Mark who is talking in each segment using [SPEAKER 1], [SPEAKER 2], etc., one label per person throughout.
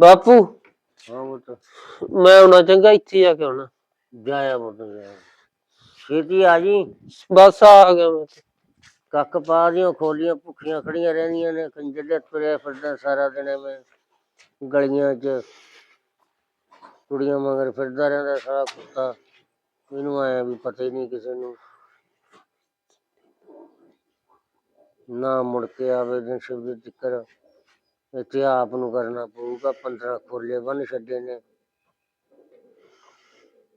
[SPEAKER 1] ਬਾਪੂ
[SPEAKER 2] ਹਾਂ ਪੁੱਤ
[SPEAKER 1] ਮੈਂ ਆਉਣਾ ਚੰਗਾ ਇੱਥੇ ਆ ਕੇ ਆਉਣਾ।
[SPEAKER 2] ਜਾਇਆ ਪੁੱਤ ਜਾਇਆ। ਛੇਤੀ ਆ ਜੀ।
[SPEAKER 1] ਬਸ ਆ ਗਿਆ ਮੈਂ ਤੇ।
[SPEAKER 2] ਕੱਖ ਪਾ ਦੀਆਂ ਖੋਲੀਆਂ ਭੁੱਖੀਆਂ ਖੜੀਆਂ ਰਹਿੰਦੀਆਂ ਨੇ ਕੰਜਰ ਦੇ ਤੁਰਿਆ ਫਿਰਦਾ ਸਾਰਾ ਦਿਨ ਐਵੇਂ। ਗਲੀਆਂ 'ਚ ਕੁੜੀਆਂ ਮਗਰ ਫਿਰਦਾ ਰਹਿੰਦਾ ਸਾਰਾ ਕੁੱਤਾ। ਮੈਨੂੰ ਆਇਆ ਵੀ ਪਤਾ ਹੀ ਨਹੀਂ ਕਿਸੇ ਨੂੰ। ਨਾ ਮੁੜ ਕੇ ਆਵੇ ਦਿਨ ਸ਼ਿਵ ਦੇ ਜ਼ਿਕਰ। ਇੱਥੇ ਆਪ ਨੂੰ ਕਰਨਾ ਪਊਗਾ 15 ਖੋਲੇ ਬੰਨ ਛੱਡੇ ਨੇ।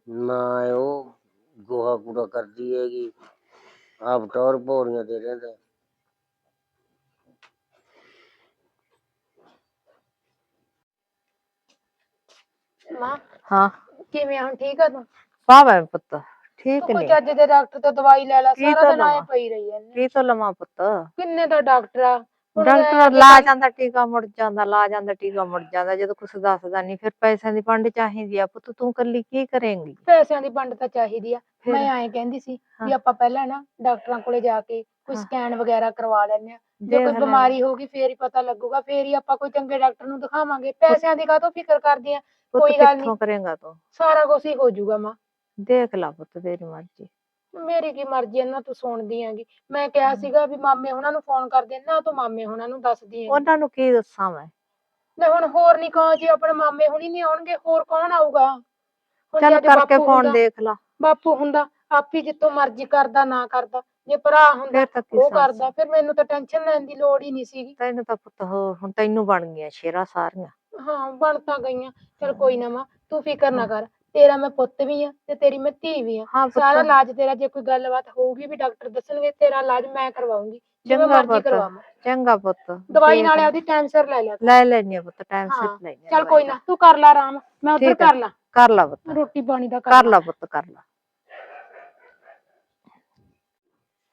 [SPEAKER 2] ਨਾ ਉਹ ਗੋਹਾ ਕੂੜਾ ਕਰਦੀ ਹੈਗੀ ਆਪ ਟੌਰ ਭੋਰੀਆਂ ਦੇ ਰਹਿੰਦਾ।
[SPEAKER 3] ਮਾਂ
[SPEAKER 4] ਹਾਂ।
[SPEAKER 3] ਕਿਵੇਂ ਹੁਣ ਠੀਕ ਆ ਤੂੰ?
[SPEAKER 4] ਪਾਵੇ ਪੁੱਤ ਠੀਕ
[SPEAKER 3] ਤੂੰ ਕੋਈ
[SPEAKER 4] ਨਹੀਂ
[SPEAKER 3] ਚੱਜ ਦੇ ਡਾਕਟਰ ਤੋਂ ਦਵਾਈ ਲੈ ਲੈ
[SPEAKER 4] ਕੀ
[SPEAKER 3] ਸਾਰਾ
[SPEAKER 4] ਤਾਂ
[SPEAKER 3] ਦਿਨ ਆਏ
[SPEAKER 4] ਲਵਾਂ?
[SPEAKER 3] ਪਈ ਰਹੀ ਐ।
[SPEAKER 4] ਕੀ ਤੋਂ ਲਵਾਂ ਪੁੱਤ?
[SPEAKER 3] ਕਿੰਨੇ ਦਾ ਡਾਕਟਰ ਆ?
[SPEAKER 4] ਡਾਕਟਰ ਲਾ ਜਾਂਦਾ ਟੀਕਾ ਮੁੜ ਜਾਂਦਾ ਲਾ ਜਾਂਦਾ ਟੀਕਾ ਮੁੜ ਜਾਂਦਾ ਜਦੋਂ ਕੁਛ ਦੱਸਦਾ ਨਹੀਂ ਫਿਰ ਪੈਸਿਆਂ ਦੀ ਪੰਡ ਚਾਹੀਦੀ ਆ ਪੁੱਤ ਤੂੰ ਕੱਲੀ ਕੀ ਕਰੇਂਗੀ
[SPEAKER 3] ਪੈਸਿਆਂ ਦੀ ਵੰਡ ਤਾਂ ਚਾਹੀਦੀ ਆ
[SPEAKER 4] ਫਿਰ?
[SPEAKER 3] ਮੈਂ ਐਂ ਕਹਿੰਦੀ ਸੀ ਵੀ
[SPEAKER 4] ਹਾਂ।
[SPEAKER 3] ਆਪਾਂ ਪਹਿਲਾਂ ਨਾ ਡਾਕਟਰਾਂ ਕੋਲੇ ਜਾ ਕੇ ਕੋਈ
[SPEAKER 4] ਹਾਂ।
[SPEAKER 3] ਸਕੈਨ ਵਗੈਰਾ ਕਰਵਾ ਲੈਂਦੇ ਆ ਜੇ
[SPEAKER 4] ਦੇਖ
[SPEAKER 3] ਕੋਈ
[SPEAKER 4] ਲੈ।
[SPEAKER 3] ਬਿਮਾਰੀ ਹੋਗੀ ਫੇਰ ਹੀ ਪਤਾ ਲੱਗੂਗਾ ਫੇਰ ਹੀ ਆਪਾਂ ਕੋਈ ਚੰਗੇ ਡਾਕਟਰ ਨੂੰ ਦਿਖਾਵਾਂਗੇ ਪੈਸਿਆਂ ਦੀ ਕਾਹਤੋਂ ਫਿਕਰ ਕਰਦੀ ਆ
[SPEAKER 4] ਪੁੱਤ
[SPEAKER 3] ਕੋਈ ਗੱਲ ਨੀ।
[SPEAKER 4] ਕਿੱਥੋਂ ਕਰੇਂਗਾ ਤੂੰ
[SPEAKER 3] ਸਾਰਾ ਕੁਝ ਹੀ ਹੋ ਜਾਊਗਾ ਮਾਂ
[SPEAKER 4] ਦੇਖ ਲਾ ਪੁੱਤ ਤੇਰੀ ਮਰਜ਼ੀ
[SPEAKER 3] ਮੇਰੀ ਕੀ ਮਰਜ਼ੀ ਆ ਨਾ ਤੂੰ ਸੁਣਦੀ ਆਂਗੀ। ਮੈਂ ਕਿਹਾ ਸੀਗਾ ਵੀ ਮਾਮੇ ਹੁਣਾਂ ਨੂੰ ਫੋਨ ਕਰ ਦੇ ਨਾ ਤੂੰ ਮਾਮੇ ਹੁਣਾਂ ਨੂੰ ਦੱਸਦੀ ਆਂ
[SPEAKER 4] ਉਹਨਾਂ ਨੂੰ ਕੀ ਦੱਸਾਂ ਮੈਂ?
[SPEAKER 3] ਲੈ ਹੁਣ ਹੋਰ ਨਹੀਂ ਕਹਾਂ ਜੇ ਆਪਣੇ ਮਾਮੇ ਹੁਣੀ ਨਹੀਂ ਆਉਣਗੇ ਹੋਰ ਕੌਣ ਆਊਗਾ? ਹੁਣ
[SPEAKER 4] ਚੱਲ
[SPEAKER 3] ਜੇ
[SPEAKER 4] ਕਰਕੇ
[SPEAKER 3] ਬਾਪੂ
[SPEAKER 4] ਫੋਨ
[SPEAKER 3] ਹੁੰਦਾ-
[SPEAKER 4] ਦੇਖ ਲਾ।
[SPEAKER 3] ਬਾਪੂ ਹੁੰਦਾ ਆਪ ਹੀ ਜਿੱਤੋਂ ਮਰਜ਼ੀ ਕਰਦਾ ਨਾ ਕਰਦਾ। ਜੇ ਭਰਾ ਹੁੰਦਾ
[SPEAKER 4] ਫਿਰ ਤਾਂ ਕੀ
[SPEAKER 3] ਉਹ ਕਰਦਾ ਫਿਰ ਮੈਨੂੰ ਤਾਂ ਟੈਨਸ਼ਨ ਲੈਣ ਦੀ ਲੋੜ ਹੀ ਨਹੀਂ ਸੀਗੀ।
[SPEAKER 4] ਤੈਨੂੰ ਤਾਂ ਪੁੱਤ ਹੋ ਹੁਣ ਤੈਨੂੰ ਬਣ ਗਈਆਂ ਸ਼ੇਰਾ ਸਾਰੀਆਂ।
[SPEAKER 3] ਹਾਂ ਬਣ ਤਾਂ ਗਈਆਂ। ਚਲ ਕੋਈ ਨਾ ਮਾਂ ਤੂੰ ਫਿਕਰ ਨਾ ਕਰ। ਤੇਰਾ ਮੈਂ ਪੁੱਤ ਵੀ ਆ ਤੇ ਤੇਰੀ ਮੈਂ ਧੀ ਵੀ ਆ।
[SPEAKER 4] ਹਾਂ
[SPEAKER 3] ਸਾਰਾ ਇਲਾਜ ਤੇਰਾ ਜੇ ਕੋਈ ਗੱਲਬਾਤ ਹੋਊਗੀ ਵੀ ਡਾਕਟਰ ਦੱਸਣਗੇ ਤੇਰਾ ਇਲਾਜ ਮੈਂ ਕਰਵਾਉਂਗੀ। ਜਿਵੇਂ
[SPEAKER 4] ਚੰਗਾ
[SPEAKER 3] ਮਰਜ਼ੀ
[SPEAKER 4] ਪੁੱਤ
[SPEAKER 3] ਕਰਵਾਵਾਂ।
[SPEAKER 4] ਚੰਗਾ ਪੁੱਤ।
[SPEAKER 3] ਦਵਾਈ ਨਾਲੇ
[SPEAKER 4] ਲੈ।
[SPEAKER 3] ਆਪਦੀ ਟਾਈਮ ਸਿਰ ਲੈ ਲਿਆ ਕਰ।
[SPEAKER 4] ਲੈ ਲੈਣੀ ਆ ਪੁੱਤ ਟਾਈਮ
[SPEAKER 3] ਹਾਂ,
[SPEAKER 4] ਸਿਰ ਲੈਣੀ
[SPEAKER 3] ਚੱਲ ਕੋਈ ਨਾ ਤੂੰ ਕਰ ਲੈ ਆਰਾਮ ਮੈਂ ਉੱਧਰ
[SPEAKER 4] ਠੀਕ ਆ।
[SPEAKER 3] ਕਰ ਲਾ।
[SPEAKER 4] ਕਰ ਲਾ ਪੁੱਤ।
[SPEAKER 3] ਰੋਟੀ ਪਾਣੀ ਦਾ
[SPEAKER 4] ਕਰ ਲਾ। ਪੁੱਤ ਕਰ ਲਾ।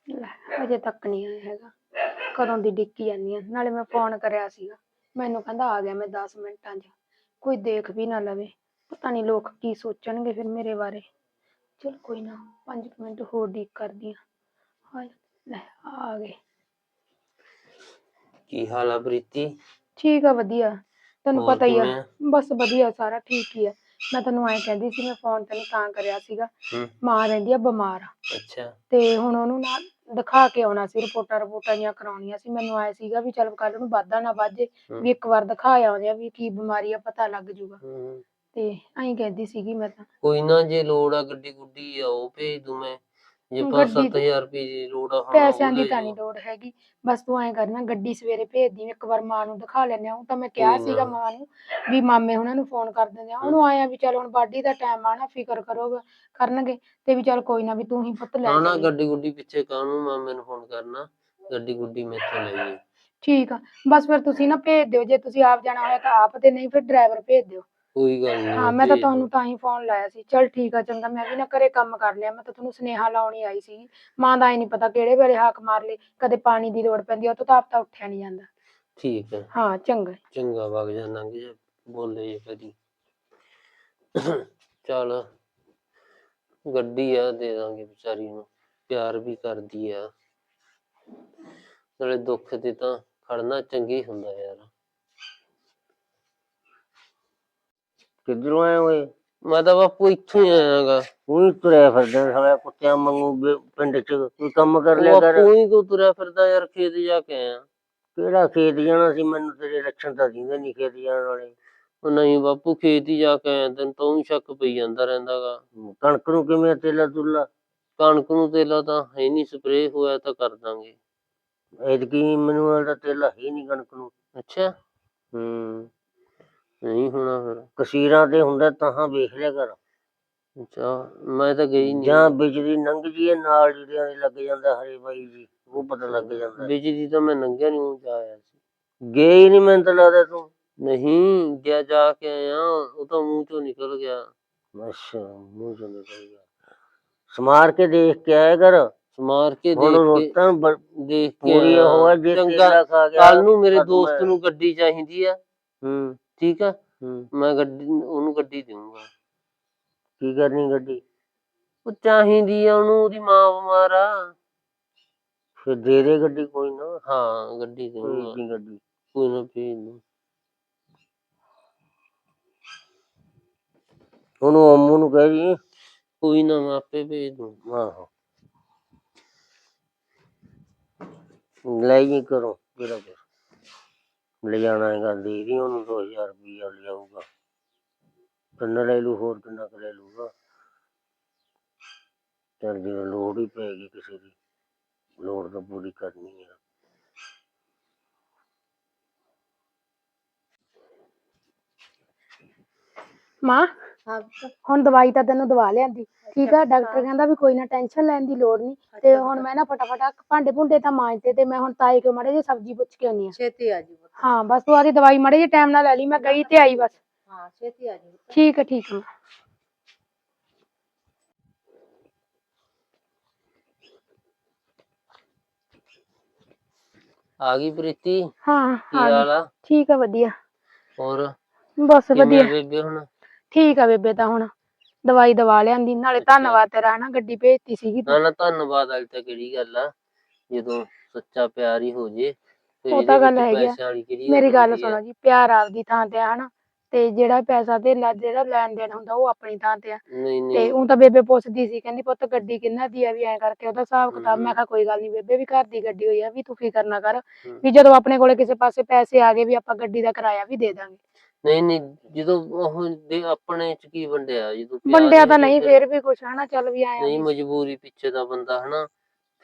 [SPEAKER 3] ਲੈ ਅਜੇ ਤੱਕ ਨਹੀਂ ਆਇਆ ਹੈਗਾ। ਕਦੋਂ ਦੀ ਡਿੱਕੀ ਜਾਂਦੀ ਆ। ਨਾਲੇ ਮੈਂ ਫੋਨ ਕਰਿਆ ਸੀਗਾ। ਮੈਨੂੰ ਕਹਿੰਦਾ ਆ ਗਿਆ ਮੈਂ 10 ਮਿੰਟਾਂ 'ਚ। ਕੋਈ ਦੇਖ ਵੀ ਨਾ ਲਵੇ। ਪਤਾ ਨਹੀਂ ਲੋਕ ਕੀ ਸੋਚਣਗੇ ਫਿਰ ਮੇਰੇ ਬਾਰੇ। ਚਲ ਕੋਈ ਨਾ 5 ਮਿੰਟ ਹੋਰ ਡੀਕ ਕਰਦੀ ਆ ਹਾਏ ਲੈ ਆ ਗਏ।
[SPEAKER 1] ਕੀ ਹਾਲ ਆ ਪ੍ਰੀਤੀ?
[SPEAKER 3] ਠੀਕ ਆ ਵਧੀਆ। ਤੈਨੂੰ
[SPEAKER 1] ਹੋਰ
[SPEAKER 3] ਪਤਾ ਹੀ ਆ
[SPEAKER 1] ਕਿਵੇਂ ਆ?
[SPEAKER 3] ਬਸ ਵਧੀਆ ਸਾਰਾ ਠੀਕ ਹੀ ਆ। ਮੈਂ ਤੈਨੂੰ ਐਂ ਕਹਿੰਦੀ ਸੀ ਮੈਂ ਫੋਨ ਤੈਨੂੰ ਤਾਂ ਕਰਿਆ ਸੀਗਾ।
[SPEAKER 1] ਹੂੰ।
[SPEAKER 3] ਮਾਂ ਰਹਿੰਦੀ ਆ ਬਿਮਾਰ
[SPEAKER 1] ਅੱਛਾ।
[SPEAKER 3] ਤੇ ਹੁਣ ਉਹਨੂੰ ਨਾ ਦਿਖਾ ਕੇ ਆਉਣਾ ਸੀ ਰਿਪੋਰਟਾਂ ਰਿਪੋਰਟਾਂ ਜਿਹੀਆਂ ਕਰਾਉਣੀਆਂ ਸੀ। ਮੈਨੂੰ ਆਇਆ ਸੀਗਾ ਵੀ ਚੱਲ ਕੱਲ ਨੂੰ ਵਾਧਾ ਨਾ ਵਾਜੇ
[SPEAKER 1] ਹੂੰ।
[SPEAKER 3] ਵੀ ਇੱਕ ਵਾਰ ਦਿਖਾ ਆਉਂਦੇ ਆ ਵੀ ਕੀ ਬਿਮਾਰੀ ਆ ਪਤਾ ਲੱਗ ਜੂਗਾ।
[SPEAKER 1] ਹੂੰ।
[SPEAKER 3] ਤੇ ਐਂ ਕਹਿੰਦੀ ਸੀਗੀ ਮੈਂ ਤਾਂ।
[SPEAKER 1] ਕੋਈ ਨਾ ਜੇ ਲੋੜ ਆ ਗੱਡੀ ਗੁੱਡੀ ਆ ਉਹ ਭੇਜ ਦੂੰ ਮੈਂ। ਜੇ
[SPEAKER 3] ਗੱਡੀ
[SPEAKER 1] 5-7000 ਰੁਪਏ ਦੀ ਲੋੜ ਆ ਹਾਂ
[SPEAKER 3] ਪੈਸਿਆਂ
[SPEAKER 1] ਉਹ
[SPEAKER 3] ਦੀ
[SPEAKER 1] ਲੈ
[SPEAKER 3] ਤਾਂ ਨਹੀਂ। ਲੋੜ ਹੈਗੀ। ਬਸ ਤੂੰ ਐਂ ਕਰਨਾ ਗੱਡੀ ਸਵੇਰੇ ਭੇਜ ਦੀ ਇੱਕ ਵਾਰ ਮਾਂ ਨੂੰ ਦਿਖਾ ਲੈਣੇ ਆ ਉਹ ਤਾਂ ਮੈਂ ਕਿਹਾ
[SPEAKER 1] ਕੋਈ
[SPEAKER 3] ਸੀਗਾ
[SPEAKER 1] ਨਾ।
[SPEAKER 3] ਮਾਂ ਨੂੰ ਵੀ ਮਾਮੇ ਉਹਨਾਂ ਨੂੰ ਫੋਨ ਕਰ ਦਿੰਦੇ ਆ ਉਹਨੂੰ ਆਇਆ ਵੀ ਚੱਲ ਹੁਣ ਬਾਡੀ ਦਾ ਟਾਈਮ ਆ ਨਾ ਫਿਕਰ ਕਰੋਗੇ ਕਰਨਗੇ ਤੇ ਵੀ ਚੱਲ ਕੋਈ ਨਾ ਵੀ ਤੂੰ ਹੀ ਪੁੱਤ ਲੈ
[SPEAKER 1] ਨਾ ਨਾ
[SPEAKER 3] ਚੱਲੀ।
[SPEAKER 1] ਗੱਡੀ ਗੁੱਡੀ ਪਿੱਛੇ ਕਾਹਨੂੰ ਮੈਂ ਮੈਨੂੰ ਫੋਨ ਕਰਨਾ? ਗੱਡੀ ਗੁੱਡੀ ਮੈਥੋਂ ਲੈ ਜੀ
[SPEAKER 3] ਠੀਕ ਆ। ਬਸ ਫਿਰ ਤੁਸੀਂ ਨਾ ਭੇਜ ਦਿਓ। ਜੇ ਤੁਸੀਂ ਆਪ ਜਾਣਾ ਹੋਇਆ ਤਾਂ ਆਪ ਤੇ ਨਹੀਂ ਫਿਰ ਡਰਾਈਵਰ ਭੇਜ ਦਿਓ।
[SPEAKER 1] ਕੋਈ ਗੱਲ ਨਹੀਂ
[SPEAKER 3] ਹਾਂ ਮੈਂ ਤਾਂ ਤੁਹਾਨੂੰ ਤਾਂ ਹੀ ਫੋਨ ਲਾਇਆ ਸੀ। ਚਲ ਠੀਕ ਆ ਚੰਗਾ ਮੈਂ ਵੀ ਨਾ ਘਰੇ ਕੰਮ ਕਰ ਲਿਆ। ਮੈਂ ਤਾਂ ਤੁਹਾਨੂੰ ਸੁਨੇਹਾ ਲਾਉਣੀ ਆਈ ਸੀ। ਮਾਂ ਦਾ ਹੀ ਨਹੀਂ ਪਤਾ ਕਿਹੜੇ ਵੇਲੇ ਹਾਕ ਮਾਰ ਲੇ ਕਦੇ ਪਾਣੀ ਦੀ ਲੋੜ ਪੈਂਦੀ ਉਹ ਤੋਂ ਤਾਂ ਆਪ ਤਾਂ ਉੱਠਿਆ ਨਹੀਂ ਜਾਂਦਾ।
[SPEAKER 1] ਠੀਕ ਹੈ
[SPEAKER 3] ਹਾਂ ਚੰਗਾ।
[SPEAKER 1] ਚੰਗਾ ਵਗ ਜਾ ਲੰਘ ਜਾ ਬੋਲੇ ਜੇ ਕਦੀ। ਚੱਲ ਗੱਡੀ ਆ ਦੇ ਦਾਂਗੇ ਵਿਚਾਰੀ ਨੂੰ। ਪਿਆਰ ਵੀ ਕਰਦੀ ਆ। ਨਾਲੇ ਦੁੱਖ ਤੇ ਤਾਂ ਖੜਨਾ ਚੰਗੀ ਹੁੰਦਾ ਯਾਰ।
[SPEAKER 2] ਕਿੱਧਰੋਂ ਆਏ ਹੋਏ
[SPEAKER 1] ਮੈਂ ਤਾਂ ਬਾਪੂ ਇੱਥੋਂ ਹੀ ਆਇਆਗਾ
[SPEAKER 2] ਉਹੀ ਤੁਰਿਆ ਫਿਰਦਾ ਸਾਲਾ ਕੁੱਤਿਆਂ ਵਾਂਗੂ ਪਿੰਡ 'ਚ ਕੋਈ ਕੰਮ ਕਰ ਲਿਆ ਕਰ?
[SPEAKER 1] ਬਾਪੂ ਹੀ ਕੋ ਤੁਰਿਆ ਫਿਰਦਾ ਯਾਰ ਖੇਤ ਜਾ ਕੇ ਆਇਆ।
[SPEAKER 2] ਕਿਹੜਾ ਖੇਤ ਜਾਣਾ ਸੀ? ਮੈਨੂੰ ਤੇਰੇ ਲੱਛਣ ਤਾਂ ਦਿੰਦੇ ਨਹੀਂ ਖੇਤ ਜਾਣ ਵਾਲੇ।
[SPEAKER 1] ਉਹ ਨਹੀਂ ਬਾਪੂ ਖੇਤ ਹੀ ਜਾ ਕੇ ਆਇਆ ਤੈਨੂੰ ਤਾਂ ਊਂ ਸ਼ੱਕ ਪਈ ਜਾਂਦਾ ਰਹਿੰਦਾਗਾ।
[SPEAKER 2] ਕਣਕ ਨੂੰ ਕਿਵੇਂ ਤੇਲਾ ਤੁਲਾ
[SPEAKER 1] ਕਣਕ ਨੂੰ ਤੇਲਾ ਤਾਂ ਹੈ ਨਹੀਂ ਸਪਰੇਅ ਹੋਇਆ ਤਾਂ ਕਰ ਦਾਂਗੇ।
[SPEAKER 2] ਐਤਕੀ ਮੈਨੂੰ ਤੇਲਾ ਹੀ ਨਹੀਂ ਕਣਕ ਨੂੰ।
[SPEAKER 1] ਅੱਛਾ।
[SPEAKER 2] ਹੂੰ।
[SPEAKER 1] ਨਹੀਂ ਹੋਣਾ ਫਿਰ।
[SPEAKER 2] ਕਸੀਰਾਂ ਤੇ ਹੁੰਦਾ ਤਾਂ ਵੇਖ ਲਿਆ ਕਰ।
[SPEAKER 1] ਅੱਛਾ ਮੈਂ ਤਾਂ ਗਈ ਨਹੀਂ
[SPEAKER 2] ਜਾਂ ਬਿਜਲੀ ਲੰਘ ਜੀਏ ਨਾਲ ਜਿਹੜਿਆਂ ਦੇ ਲੱਗ ਜਾਂਦਾ ਹਰੇ ਬਾਈ ਜੀ ਉਹ ਪਤਾ ਲੱਗ ਜਾਂਦਾ।
[SPEAKER 1] ਬਿਜਲੀ ਤਾਂ ਮੈਂ ਨੰਗਿਆ ਨਹੀਂ ਉਹ ਜਾਇਆ ਸੀ।
[SPEAKER 2] ਗਏ ਹੀ ਨਹੀਂ ਮੈਨੂੰ ਤਾਂ ਲੱਗਦਾ ਤੂੰ?
[SPEAKER 1] ਨਹੀਂ ਗਿਆ ਜਾ ਕੇ ਆਇਆ ਉਹ ਤਾਂ ਮੂੰਹ ਚੋਂ ਨਿਕਲ ਗਿਆ।
[SPEAKER 2] ਅੱਛਾ ਮੂੰਹ ਚੋਂ ਨਿਕਲ ਗਿਆ। ਸਮਾਰ ਕੇ ਦੇਖ ਕੇ ਆਇਆ ਕਰ।
[SPEAKER 1] ਸਮਾਰ ਕੇ ਦੇਖ ਕੇ
[SPEAKER 2] ਰੋਟਾਂ
[SPEAKER 1] ਦੇਖ ਕੇ
[SPEAKER 2] ਪੂਰੀ
[SPEAKER 1] ਆਇਆ।
[SPEAKER 2] ਉਹ ਆ ਜੇ
[SPEAKER 1] ਚੰਗਾ
[SPEAKER 2] ਤੇਲਾ ਖਾ ਗਿਆ
[SPEAKER 1] ਕੱਲ ਨੂੰ ਮੇਰੇ ਦੋਸਤ। ਨੂੰ ਗੱਡੀ ਚਾਹੀਦੀ ਆ।
[SPEAKER 2] ਹੂੰ।
[SPEAKER 1] ਠੀਕ ਆ?
[SPEAKER 2] ਹੂੰ।
[SPEAKER 1] ਮੈਂ ਗੱਡੀ ਉਹਨੂੰ ਗੱਡੀ ਦੇਵਾਂਗਾ
[SPEAKER 2] ਕੀ ਕਰਨੀ ਗੱਡੀ?
[SPEAKER 1] ਉਹ ਚਾਹੀਦੀ ਆ ਉਹਨੂੰ ਉਹਦੀ ਮਾਂ ਬਿਮਾਰ ਆ।
[SPEAKER 2] ਫਿਰ ਦੇ ਦੇ ਗੱਡੀ ਕੋਈ ਨਾ।
[SPEAKER 1] ਹਾਂ ਗੱਡੀ
[SPEAKER 2] ਕੋਈ
[SPEAKER 1] ਦੇਵਾਂਗਾ
[SPEAKER 2] ਨਹੀਂ ਗੱਡੀ।
[SPEAKER 1] ਕੋਈ ਨਾ ਭੇਜ ਦੂੰ।
[SPEAKER 2] ਉਹਨੂੰ ਅੰਮੂ ਨੂੰ ਕਹਿ ਜੀ
[SPEAKER 1] ਕੋਈ ਨਾ ਮੈਂ ਆਪੇ ਭੇਜ ਦੂੰ।
[SPEAKER 2] ਆਹੋ। ਲੈ ਜੀ ਕਰੋ ਜਿਹੜਾ ਕੁਛ ਹੈਗਾ ਦੇ ਦੀ ਉਹਨੂੰ 2000 ਰੁਪਈਆ ਲਿਆਊਗਾ। ਕਿੰਨਾ ਲੈ ਲੂ ਹੋਰ ਕਿੰਨਾ ਕੁ ਲੈ ਲੂਗਾ ਚੱਲ ਜੇ ਲੋੜ ਹੀ ਪੈਗੀ ਕਿਸੇ ਦੀ, ਲੋੜ ਤਾਂ ਪੂਰੀ ਕਰਨੀ ਹੈ
[SPEAKER 3] ਮਾਂ? ਹੁਣ ਦਵਾਈ ਤਾਂ ਤੈਨੂੰ ਦਵਾ ਲਿਆਂਦੀ। ਠੀਕ ਆ ਡਾਕਟਰ ਕਹਿੰਦਾ ਵੀ ਕੋਈ ਨਾ ਟੈਨਸ਼ਨ ਲੈਣ ਦੀ ਲੋੜ ਨਹੀਂ। ਤੇ ਹੁਣ ਮੈਂ ਨਾ ਫਟਾਫਟ ਭਾਂਡੇ ਭੁੰਡੇ ਤਾਂ ਮਾਂਜਦੇ ਤੇ ਮੈਂ ਹੁਣ ਤਾਏ ਕੋ ਮੜੇ ਜੇ ਸਬਜ਼ੀ ਪੁੱਛ ਕੇ ਆਉਣੀ ਆ
[SPEAKER 4] ਛੇਤੀ ਆ ਜੀ
[SPEAKER 3] ਹਾਂ ਬਸ ਤੂੰ ਆਦੀ ਦਵਾਈ ਮੜੇ ਜੇ ਟਾਈਮ ਨਾਲ ਲੈ ਲਈ ਮੈਂ ਗਈ ਤੇ ਆਈ ਬਸ।
[SPEAKER 4] ਹਾਂ ਛੇਤੀ ਆ ਜੀ
[SPEAKER 3] ਠੀਕ ਠੀਕ ਹੈ
[SPEAKER 1] ਆ ਗਈ ਪ੍ਰੀਤੀ?
[SPEAKER 3] ਹਾਂ
[SPEAKER 1] ਕੀ ਹਾਲ ਆ?
[SPEAKER 3] ਠੀਕ ਆ ਵਧੀਆ।
[SPEAKER 1] ਹੋਰ?
[SPEAKER 3] ਬਸ ਵਧੀਆ
[SPEAKER 1] ਆ ਬੇਬੇ ਹੁਣ?
[SPEAKER 3] ਠੀਕ ਆ ਬੇਬੇ ਤਾਂ ਹੁਣ ਦਵਾਈ ਦਵਾ ਲਿਆਂਦੀ ਨਾਲੇ ਧੰਨਵਾਦ ਤੇਰਾ ਹਨਾ ਗੱਡੀ ਭੇਜਤੀ ਸੀਗੀ
[SPEAKER 1] ਨਾ ਨਾ ਧੰਨਵਾਦ ਵਾਲੀ ਤਾਂ ਕਿਹੜੀ ਗੱਲ ਆ ਜਦੋਂ ਸੱਚਾ ਪਿਆਰ ਹੀ ਹੋ ਜੇ ਫਿਰ
[SPEAKER 3] ਉਹ
[SPEAKER 1] ਇਹਦੇ
[SPEAKER 3] ਤਾਂ ਗੱਲ
[SPEAKER 1] ਵਿੱਚ
[SPEAKER 3] ਹੈਗੀ ਆ।
[SPEAKER 1] ਪੈਸਿਆਂ ਵਾਲੀ ਕਿਹੜੀ
[SPEAKER 3] ਮੇਰੀ ਗੱਲ
[SPEAKER 1] ਹੁੰਦੀ ਆ?
[SPEAKER 3] ਸੁਣੋ ਜੀ ਪਿਆਰ ਆਪਦੀ ਥਾਂ ਤੇ ਆ ਹਨਾ ਤੇ ਜਿਹੜਾ ਪੈਸਾ ਤੇ ਜਿਹੜਾ ਲੈਣ ਦੇਣ ਹੁੰਦਾ ਉਹ ਆਪਣੀ ਥਾਂ ਤੇ ਆ
[SPEAKER 1] ਨਹੀਂ
[SPEAKER 3] ਤੇ
[SPEAKER 1] ਨਹੀਂ
[SPEAKER 3] ਉਹ ਤਾਂ ਬੇਬੇ ਪੁੱਛਦੀ ਸੀ ਕਹਿੰਦੀ ਪੁੱਤ ਗੱਡੀ ਕਿੰਨਾ ਦੀ ਆ ਵੀ ਐਂ ਕਰਕੇ ਉਹਦਾ ਹਿਸਾਬ ਕਿਤਾਬ ਮੈਂ। ਕਿਹਾ ਕੋਈ ਗੱਲ ਨਹੀਂ ਬੇਬੇ ਵੀ ਘਰ ਦੀ ਗੱਡੀ ਹੋਈ ਆ ਵੀ ਤੂੰ ਫਿਕਰ ਨਾ ਕਰ
[SPEAKER 1] ਹਮ।
[SPEAKER 3] ਵੀ ਜਦੋਂ ਆਪਣੇ ਕੋਲੇ ਕਿਸੇ ਪਾਸੇ ਪੈਸੇ ਆ ਗਏ ਵੀ ਆਪਾਂ ਗੱਡੀ ਦਾ ਕਿਰਾਇਆ ਵੀ ਦੇ ਦਾਂਗੇ
[SPEAKER 1] ਨਹੀਂ ਨਹੀਂ ਜਦੋਂ ਉਹ ਦੇ ਆਪਣੇ ਚ ਕੀ ਵੰਡਿਆ? ਜਦੋਂ ਪਿਆਰ
[SPEAKER 3] ਵੰਡਿਆ
[SPEAKER 1] ਹੀ
[SPEAKER 3] ਤਾਂ
[SPEAKER 1] ਨਹੀਂ ਫਿਰ-
[SPEAKER 3] ਵੀ ਕੁਛ ਹਨਾ ਚੱਲ ਵੀ ਆਇਆ
[SPEAKER 1] ਨਹੀਂ ਮਜਬੂਰੀ ਪਿੱਛੇ ਦਾ ਬੰਦਾ ਹਨਾ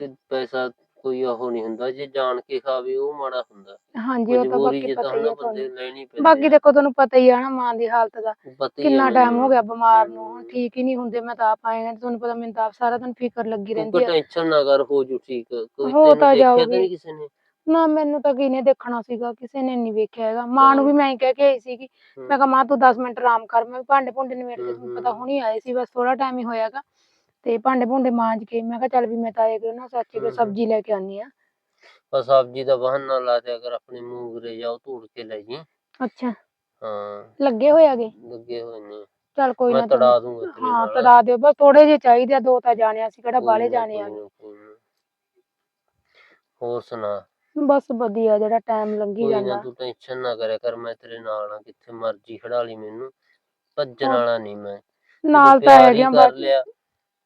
[SPEAKER 1] ਤੇ ਪੈਸਾ ਕੋਈ ਉਹ ਨਹੀਂ ਹੁੰਦਾ ਜੇ ਜਾਣ ਕੇ ਖਾਵੇ ਉਹ ਮਾੜਾ ਹੁੰਦਾ।
[SPEAKER 3] ਹਾਂਜੀ ਉਹ ਤਾਂ ਬਾਕੀ ਪਤਾ ਹੀ ਆ ਤੁਹਾਨੂੰ। ਬਾਕੀ। ਦੇਖੋ ਤੁਹਾਨੂੰ ਪਤਾ ਹੀ ਆ ਨਾ ਮਾਂ ਦੀ ਹਾਲਤ ਦਾ।
[SPEAKER 1] ਹੀ
[SPEAKER 3] ਕਿੰਨਾ ਟਾਈਮ ਹੋ। ਗਿਆ ਬਿਮਾਰ ਨੂੰ ਹੁਣ ਠੀਕ ਹੀ ਨਹੀਂ ਹੁੰਦੇ ਮੈਂ ਤਾਂ ਆਪ ਆਏ ਹਾਂ ਤੁਹਾਨੂੰ ਪਤਾ ਮੈਨੂੰ ਤਾਂ ਆਪ ਸਾਰਾ ਦਿਨ ਫਿਕਰ ਲੱਗੀ ਰਹਿੰਦੀ
[SPEAKER 1] ਕੋਈ
[SPEAKER 3] ਆ
[SPEAKER 1] ਟੈਨਸ਼ਨ ਨਾ ਕਰ ਹੋ ਜੂ ਠੀਕ। ਕੋਈ
[SPEAKER 3] ਹੋ
[SPEAKER 1] ਤੈਨੂੰ ਦੇਖਿਆ ਤਾਂ। ਨਹੀਂ ਕਿਸੇ ਨੇ?
[SPEAKER 3] ਨਾ ਮੈਨੂੰ ਤਾਂ ਕਿਹਨੇ ਦੇਖਣਾ ਸੀਗਾ ਕਿਸੇ ਨੇ ਨਹੀਂ ਵੇਖਿਆ ਹੈਗਾ। ਮਾਂ ਨੂੰ ਵੀ ਮੈਂ ਹੀ ਕਹਿ ਕੇ ਆਈ ਸੀਗੀ। ਮੈਂ ਕਿਹਾ ਮਾਂ ਤੂੰ 10 ਮਿੰਟ ਆਰਾਮ ਕਰ ਮੈਂ ਵੀ ਭਾਂਡੇ ਭੁੰਡੇ ਨਿਬੇੜ ਕੇ ਤੁਹਾਨੂੰ ਪਤਾ। ਹੁਣੀ ਆਏ ਸੀ ਬਸ ਥੋੜਾ ਟਾਈਮ ਹੀ ਹੋਇਆਗਾ। ਤੇ ਭਾਂਡੇ ਭੁੰਡੇ ਮਾਂਜ ਕੇ ਮੈਂ ਕਿਹਾ ਚੱਲ ਵੀ ਮੈਂ ਤਾਂ ਇਹ ਨਾ ਸੱਚੀ
[SPEAKER 1] ਹਮ,
[SPEAKER 3] ਕੋ
[SPEAKER 1] ਹਮ।
[SPEAKER 3] ਸਬਜ਼ੀ ਲੈ ਕੇ ਆਨੀ ਆ
[SPEAKER 1] ਬਸ ਸਬਜ਼ੀ ਦਾ ਬਹਾਨਾ ਲਾ ਦਿਆ ਕਰ ਆਪਣੇ ਮੂੰਗਰੇ ਜਾਓ ਧੂੜ ਕੇ ਲੈ ਜੀ
[SPEAKER 3] ਅੱਛਾ।
[SPEAKER 1] ਹਾਂ।
[SPEAKER 3] ਲੱਗੇ ਹੋਏ ਆਗੇ
[SPEAKER 1] ਲੱਗੇ ਹੋਏ ਨੇ।
[SPEAKER 3] ਚੱਲ ਕੋਈ
[SPEAKER 1] ਮੈਂ
[SPEAKER 3] ਨਾ
[SPEAKER 1] ਤੜਾ
[SPEAKER 3] ਤੁਹਾਨੂੰ-
[SPEAKER 1] ਦੂੰਗਾ
[SPEAKER 3] ਹਾਂ ਤੜਾ ਦਿਓ ਬਸ ਥੋੜੇ ਜਿਹੇ ਚਾਹੀਦੇ ਆ ਦੋ ਤਾਂ ਜਾਣਿਆ ਸੀ ਕਿਹੜਾ ਬਾਲੇ ਜਾਣੇ ਆ।
[SPEAKER 1] ਹੋਰ ਸੁਣਾ?
[SPEAKER 3] ਬਸ ਵਧੀਆ ਜਿਹੜਾ ਟਾਈਮ ਲੰਘੀ
[SPEAKER 1] ਕੋਈ ਨਾ
[SPEAKER 3] ਜਾਂਦਾ।
[SPEAKER 1] ਤੂੰ ਟੈਨਸ਼ਨ ਨਾ ਕਰਿਆ ਕਰ ਮੈਂ ਤੇਰੇ ਨਾਲ ਆ ਕਿੱਥੇ ਮਰਜ਼ੀ ਖੜਾ ਲਈ ਮੈਨੂੰ। ਭੱਜਣ
[SPEAKER 3] ਹਾਂ।
[SPEAKER 1] ਵਾਲਾ ਨਹੀਂ ਮੈਂ।
[SPEAKER 3] ਨਾਲ ਤਾਂ
[SPEAKER 1] ਪਿਆਰ ਹੀ
[SPEAKER 3] ਹੈਗੇ ਆ
[SPEAKER 1] ਕਰ
[SPEAKER 3] ਬਾਕੀ।
[SPEAKER 1] ਲਿਆ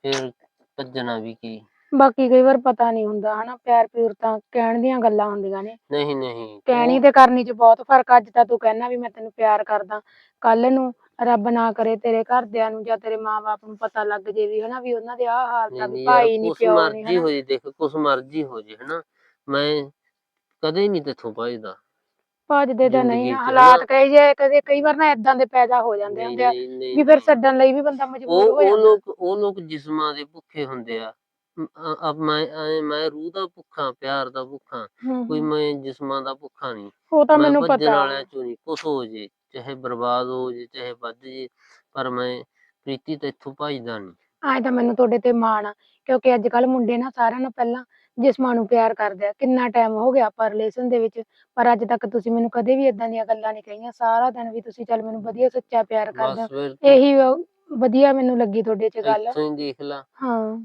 [SPEAKER 1] ਫਿਰ ਭੱਜਣਾ ਵੀ ਕੀ?
[SPEAKER 3] ਬਾਕੀ ਕਈ ਵਾਰ ਪਤਾ ਨਹੀਂ ਹੁੰਦਾ ਹਨਾ ਪਿਆਰ ਪਿਉਰ ਤਾਂ ਕਹਿਣ ਦੀਆਂ ਗੱਲਾਂ ਹੁੰਦੀਆਂ ਨੇ।
[SPEAKER 1] ਨਹੀਂ ਨਹੀਂ
[SPEAKER 3] ਕਹਿਣੀ ਤੇ ਕਰਨੀ ਚ ਬਹੁਤ ਫ਼ਰਕ ਆ। ਅੱਜ ਤਾਂ ਤੂੰ ਕਹਿਣਾ ਵੀ ਮੈਂ ਤੈਨੂੰ ਪਿਆਰ ਕਰਦਾ। ਕੱਲ ਨੂੰ ਰੱਬ ਨਾ ਕਰੇ ਤੇਰੇ ਘਰਦਿਆਂ ਨੂੰ ਜਾਂ ਤੇਰੇ ਮਾਪੇ ਨੂੰ ਪਤਾ ਲੱਗ ਜੇ ਵੀ ਹਨਾ ਵੀ ਉਹਨਾਂ ਦੇ ਆਹ ਹਾਲਤ ਆ ਵੀ ਭਾਈ ਨਹੀਂ
[SPEAKER 1] ਕੁਛ
[SPEAKER 3] ਪਿਓ ਨਹੀਂ
[SPEAKER 1] ਮਰਜ਼ੀ
[SPEAKER 3] ਹਨਾ।
[SPEAKER 1] ਹੋ ਜੇ ਦੇਖ ਕੁਛ ਮਰਜ਼ੀ ਹੋ ਜੇ ਹਨਾ। ਮੈਂ ਕਦੇ ਨਹੀਂ ਤੇਥੋਂ ਭੱਜਦਾ
[SPEAKER 3] ਭੱਜਦੇ ਤਾਂ ਨਹੀਂ
[SPEAKER 1] ਜ਼ਿੰਦਗੀ
[SPEAKER 3] ਆ
[SPEAKER 1] ਚ
[SPEAKER 3] ਹਾਲਾਤ। ਕਹੇ ਜੇ ਕਦੇ ਕਈ ਵਾਰ ਨਾ ਇਦਾਂ ਦੇ ਪੈਦਾ ਹੋ ਜਾਂਦੇ ਹੁੰਦੇ ਆ
[SPEAKER 1] ਨਹੀਂ ਨਹੀਂ
[SPEAKER 3] ਵੀ ਫਿਰ। ਛੱਡਣ ਲਈ ਵੀ ਬੰਦਾ ਮਜਬੂਰ
[SPEAKER 1] ਉਹ
[SPEAKER 3] ਹੋ
[SPEAKER 1] ਉਹ
[SPEAKER 3] ਜਾਂਦਾ
[SPEAKER 1] ਲੋਕ ਉਹ ਲੋਕ ਜਿਸਮਾਂ ਦੇ ਭੁੱਖੇ ਹੁੰਦੇ ਆ ਮ- ਅ- ਮੈਂ ਐਂ- ਮੈਂ ਰੂਹ ਦਾ ਭੁੱਖਾ ਪਿਆਰ ਦਾ ਭੁੱਖਾ ਕੋਈ
[SPEAKER 3] ਹੂੰ।
[SPEAKER 1] ਮੈਂ ਜਿਸਮਾਂ ਦਾ ਭੁੱਖਾ ਨਹੀਂ
[SPEAKER 3] ਉਹ ਤਾਂ
[SPEAKER 1] ਮੈਂ
[SPEAKER 3] ਮੈਨੂੰ
[SPEAKER 1] ਭੱਜਣ
[SPEAKER 3] ਪਤਾ
[SPEAKER 1] ਵਾਲਿਆਂ ਚੋਂ ਨਹੀਂ ਕੁਛ ਹੋ ਜੇ ਚਾਹੇ ਬਰਬਾਦ ਹੋ ਜੇ ਚਾਹੇ ਵੱਧ ਜੇ ਪਰ ਮੈਂ ਪ੍ਰੀਤੀ ਤੇ ਇੱਥੋਂ ਭੱਜਦਾ ਨਹੀਂ
[SPEAKER 3] ਐਂ ਤਾਂ ਮੈਨੂੰ ਤੁਹਾਡੇ ਤੇ ਮਾਣ ਆ ਕਿਉਂਕਿ ਅੱਜ ਕੱਲ ਮੁੰਡੇ ਨਾ ਸਾਰਿਆਂ ਨੂੰ ਪਹਿਲਾਂ ਜਿਸਮਾਂ ਨੂੰ ਪਿਆਰ ਕਰਦੇ ਆ ਕਿੰਨਾ ਟਾਈਮ ਹੋ ਗਿਆ ਆਪਾਂ ਰਿਲੇਸ਼ਨ ਦੇ ਵਿੱਚ ਪਰ ਅੱਜ ਤੱਕ ਤੁਸੀਂ ਮੈਨੂੰ ਕਦੇ ਵੀ ਇਦਾਂ ਦੀਆਂ ਗੱਲਾਂ ਨਹੀਂ ਕਹੀਆਂ ਸਾਰਾ ਦਿਨ ਵੀ ਤੁਸੀਂ ਚੱਲ ਮੈਨੂੰ ਵਧੀਆ ਸੱਚਾ ਪਿਆਰ ਕਰਦੇ
[SPEAKER 1] ਬਸ
[SPEAKER 3] ਹੋ।
[SPEAKER 1] ਫਿਰ
[SPEAKER 3] ਇਹੀ ਉਹ ਵਧੀਆ ਮੈਨੂੰ ਲੱਗੀ ਤੁਹਾਡੇ ਚ ਗੱਲ।
[SPEAKER 1] ਇੱਥੋਂ ਹੀ ਦੇਖ ਲਾ।
[SPEAKER 3] ਹਾਂ।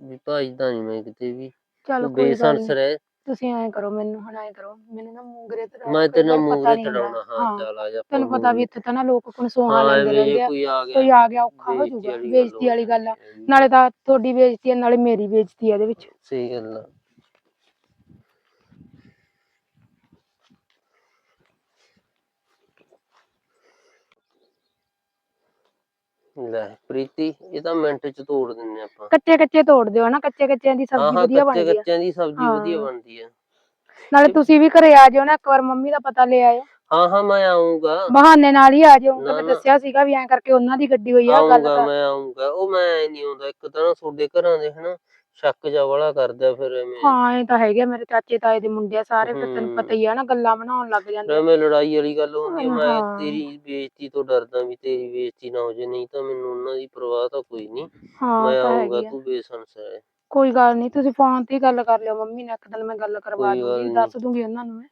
[SPEAKER 1] ਵੀ ਭੱਜਦਾ ਨਹੀਂ ਮੈਂ ਕਿਤੇ ਵੀ
[SPEAKER 3] ਚਲ
[SPEAKER 1] ਤੂੰ
[SPEAKER 3] ਕੋਈ ਗੱਲ
[SPEAKER 1] ਬੇਸੰਸ
[SPEAKER 3] ਨੀ।
[SPEAKER 1] ਰਹਿ।
[SPEAKER 3] ਤੁਸੀਂ ਐਂ ਕਰੋ ਮੈਨੂੰ ਹੁਣ ਐਂ ਕਰੋ ਮੈਨੂੰ ਨਾ ਮੂੰਗਰੇ ਤੇ
[SPEAKER 1] ਮੈਂ ਤੇਰੇ ਨਾਲ
[SPEAKER 3] ਹੁੰਦਾ।
[SPEAKER 1] ਚੜਾਉਣਾ ਹਾਂ ਚੱਲ ਆ ਜਾ
[SPEAKER 3] ਤੈਨੂੰ ਪਤਾ ਵੀ ਇੱਥੇ ਤਾਂ ਨਾ ਲੋਕ ਕਨਸੋਹਾਂ
[SPEAKER 1] ਹਾਂ
[SPEAKER 3] ਲੈਂਦੇ ਰਹਿੰਦੇ ਆ।
[SPEAKER 1] ਕੋਈ ਆ ਗਿਆ
[SPEAKER 3] ਕੋਈ ਆ ਗਿਆ ਔਖਾ ਹੋ
[SPEAKER 1] ਬੇਇੱਜ਼ਤੀ
[SPEAKER 3] ਜਾਊਗਾ
[SPEAKER 1] ਵਾਲੀ
[SPEAKER 3] ਬੇਇੱਜ਼ਤੀ ਵਾਲੀ ਗੱਲ ਆ। ਨਾਲੇ ਤਾਂ ਤੁਹਾਡੀ ਬੇਇੱਜ਼ਤੀ ਆ ਨਾਲੇ ਮੇਰੀ ਬੇਇੱਜ਼ਤੀ ਆ ਇਹਦੇ ਵਿੱਚ।
[SPEAKER 1] ਸਹੀ ਗੱਲ ਆ। ਲੈ ਪ੍ਰੀਤੀ ਇਹ ਤਾਂ ਮਿੰਟ ਚ ਤੋੜ ਦਿੰਨੇ ਆਪਾਂ।
[SPEAKER 3] ਕੱਚੇ ਕੱਚੇ ਤੋੜ ਦਿਓ ਨਾ ਕੱਚੇ ਕੱਚਿਆਂ ਦੀ ਸਬਜ਼ੀ ਵਧੀਆ
[SPEAKER 1] ਕੱਚੇ
[SPEAKER 3] ਬਣਦੀ ਆ।
[SPEAKER 1] ਕੱਚਿਆਂ ਦੀ ਸਬਜ਼ੀ ਵਧੀਆ। ਬਣਦੀ ਆ।
[SPEAKER 3] ਨਾਲੇ ਤੁਸੀਂ ਵੀ ਘਰੇ ਆ ਜਾਓ ਨਾ ਇੱਕ ਵਾਰ ਮੰਮੀ ਦਾ ਪਤਾ ਲੈ ਆਇਓ।
[SPEAKER 1] ਹਾਂ ਹਾਂ ਮੈਂ ਆਉਂਗਾ
[SPEAKER 3] ਬਹਾਨੇ ਨਾਲ ਹੀ ਆ ਜਾਓ
[SPEAKER 1] ਨਾ,
[SPEAKER 3] ਮੈਂ। ਦੱਸਿਆ ਸੀਗਾ ਵੀ ਐਂ ਕਰਕੇ ਉਹਨਾਂ ਦੀ ਗੱਡੀ ਹੋਈ ਆ ਗੱਲ
[SPEAKER 1] ਆਉਂਗਾ ਮੈਂ ਆਉਂਗਾ ਉਹ ਮੈਂ ਨਹੀਂ ਆਉਂਦਾ ਇੱਕ ਤਾਂ ਤੁਹਾਡੇ ਘਰਾਂ ਦੇ ਹਨਾ ਸ਼ੱਕ ਜਾ ਵਾਲਾ ਕਰਦਾ ਫਿਰ ਐਵੇਂ
[SPEAKER 3] ਹਾਂ ਇਹ ਤਾਂ ਹੈਗੇ ਮੇਰੇ ਚਾਚੇ ਤਾਏ ਦੇ ਮੁੰਡੇ ਆ ਸਾਰੇ ਫਿਰ ਤੈਨੂੰ
[SPEAKER 1] ਹੂੰ।
[SPEAKER 3] ਪਤਾ ਹੀ ਆ ਨਾ ਗੱਲਾਂ ਬਣਾਉਣ ਲੱਗ ਜਾਂਦੇ ਆ।
[SPEAKER 1] ਐਵੇਂ ਲੜਾਈ ਵਾਲੀ ਗੱਲ ਹੁੰਦੀ ਆ, ਮੈਂ
[SPEAKER 3] ਹਾਂ।
[SPEAKER 1] ਤੇਰੀ ਬੇਇੱਜ਼ਤੀ ਤੋਂ ਡਰਦਾ ਵੀ ਤੇਰੀ ਬੇਇੱਜ਼ਤੀ ਨਾ ਹੋ ਜੇ ਨਹੀਂ ਤਾਂ ਮੈਨੂੰ ਉਹਨਾਂ ਦੀ ਪਰਵਾਹ ਤਾਂ ਕੋਈ ਨਹੀਂ
[SPEAKER 3] ਹਾਂ
[SPEAKER 1] ਮੈਂ
[SPEAKER 3] ਇਹ ਤਾਂ ਹੈਗੀ ਆ
[SPEAKER 1] ਤੂੰ ਬੇਸੰਸ ਰਹਿ
[SPEAKER 3] ਕੋਈ ਗੱਲ ਨਹੀਂ ਤੁਸੀਂ ਫੋਨ ਤੇ ਹੀ ਗੱਲ ਕਰ ਲਿਓ ਮੰਮੀ ਨਾਲ ਇੱਕ ਦਿਨ ਮੈਂ ਗੱਲ ਕਰਵਾ
[SPEAKER 1] ਕੋਈ ਗੱਲ
[SPEAKER 3] ਦੂੰਗੀ
[SPEAKER 1] ਨੀ।
[SPEAKER 3] ਦੱਸ ਦੂੰਗੀ ਉਹਨਾਂ ਨੂੰ ਮੈਂ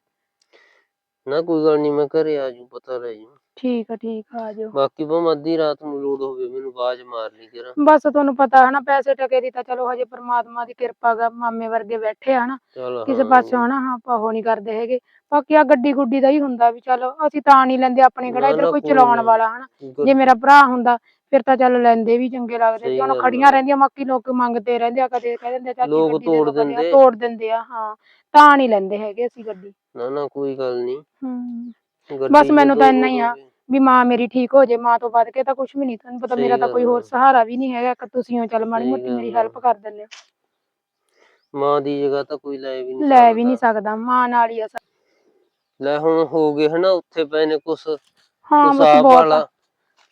[SPEAKER 1] ਨਾ ਕੋਈ ਗੱਲ ਨਹੀਂ ਮੈਂ ਘਰੇ ਆ ਜੂ ਪਤਾ ਲੈ ਜੂ
[SPEAKER 3] ਠੀਕ ਆ ਠੀਕ ਆ ਆ ਜਾਓ
[SPEAKER 1] ਬਾਕੀ ਭਾਵੇਂ ਅੱਧੀ ਰਾਤ ਨੂੰ ਲੋੜ ਹੋਵੇ ਮੈਨੂੰ ਆਵਾਜ਼ ਮਾਰ ਲਈ ਜਰਾ।
[SPEAKER 3] ਬਸ ਤੁਹਾਨੂੰ ਪਤਾ ਹੈ ਨਾ ਪੈਸੇ ਟਕੇ ਦੀ ਤਾਂ ਚਲੋ ਹਜੇ ਪ੍ਰਮਾਤਮਾ ਦੀ ਕਿਰਪਾ ਗਾ ਮਾਮੇ ਵਰਗੇ ਬੈਠੇ ਆ ਨਾ।
[SPEAKER 1] ਚਲ
[SPEAKER 3] ਕਿਸੇ ਪਾਸਿਓਂ ਨਾ ਹਾਂ ਆਪਾਂ ਉਹ ਨਹੀਂ ਕਰਦੇ ਹੈਗੇ। ਬਾਕੀ ਆ ਗੱਡੀ ਗੁੱਡੀ ਦਾ ਹੀ ਹੁੰਦਾ ਵੀ ਚਲੋ ਅਸੀਂ ਤਾਂ ਨਹੀਂ ਲੈਂਦੇ ਆਪਣੇ ਕਿਹੜਾ
[SPEAKER 1] ਨਾ,
[SPEAKER 3] ਇੱਧਰ
[SPEAKER 1] ਨਾ,
[SPEAKER 3] ਕੋਈ
[SPEAKER 1] ਕੋਈ
[SPEAKER 3] ਚਲਾਉਣ। ਵਾਲਾ ਹਨਾ। ਜੇ ਮੇਰਾ ਭਰਾ ਹੁੰਦਾ ਫਿਰ ਤਾਂ ਚੱਲ ਲੈਂਦੇ ਵੀ ਚੰਗੇ ਲੱਗਦੇ
[SPEAKER 1] ਸਹੀ
[SPEAKER 3] ਸੀ। ਹੁਣ
[SPEAKER 1] ਗੱਲ
[SPEAKER 3] ਖੜੀਆਂ। ਰਹਿੰਦੀਆਂ ਮੱਕੀ ਲੋਕ ਮੰਗਦੇ ਰਹਿੰਦੇ ਆ ਕਦੇ ਕਹਿ ਦਿੰਦੇ ਆ ਚਾਚੀ
[SPEAKER 1] ਲੋਕ
[SPEAKER 3] ਗੱਡੀ ਦੇ
[SPEAKER 1] ਤੋੜ
[SPEAKER 3] ਦਿਓ, ਕਦੇ ਆ,
[SPEAKER 1] ਦਿੰਦੇ।
[SPEAKER 3] ਤੋੜ ਦਿੰਦੇ ਆ ਹਾਂ। ਤਾਂ ਨਹੀਂ ਲੈਂਦੇ ਹੈਗੇ ਅਸੀਂ ਗੱਡੀ।
[SPEAKER 1] ਨਾ ਨਾ ਕੋਈ ਗੱਲ ਨਹੀਂ
[SPEAKER 3] ਹੂੰ ਬਸ ਮੈਨੂੰ ਤਾਂ ਇੰਨਾ ਹੀ ਆ। ਵੀ ਮਾਂ ਮੇਰੀ ਠੀਕ ਹੋ ਜੇ ਮਾਂ ਤੋਂ ਵੱਧ ਕੇ ਤਾਂ ਕੁਝ ਵੀ ਨਹੀਂ ਤੁਹਾਨੂੰ ਪਤਾ
[SPEAKER 1] ਸਹੀ
[SPEAKER 3] ਮੇਰਾ ਤਾਂ
[SPEAKER 1] ਗੱਲ
[SPEAKER 3] ਕੋਈ ਹੋਰ
[SPEAKER 1] ਆ।
[SPEAKER 3] ਸਹਾਰਾ ਵੀ ਨਹੀਂ ਹੈਗਾ ਕਿ ਤੁਸੀਂ ਹੋ ਚੱਲ ਮਾੜੀ
[SPEAKER 1] ਸਹੀ
[SPEAKER 3] ਮੋਟੀ ਮੇਰੀ
[SPEAKER 1] ਗੱਲ ਆ।
[SPEAKER 3] ਹੈਲਪ ਕਰ ਦਿੰਦੇ ਹੋ
[SPEAKER 1] ਮਾਂ ਦੀ ਜਗ੍ਹਾ ਤਾਂ ਕੋਈ ਲੈ ਵੀ ਨਹੀਂ
[SPEAKER 3] ਲੈ ਵੀ ਨਹੀਂ ਸਕਦਾ ਮਾਂ ਨਾਲ ਹੀ ਆ।
[SPEAKER 1] ਲੈ ਹੁਣ ਹੋ ਗਏ ਹਨਾ ਉੱਥੇ ਪਏ ਨੇ ਕੁਛ
[SPEAKER 3] ਹਾਂ ਬਸ ਬਹੁਤ
[SPEAKER 1] ਵਾਲਾ
[SPEAKER 3] ਆ।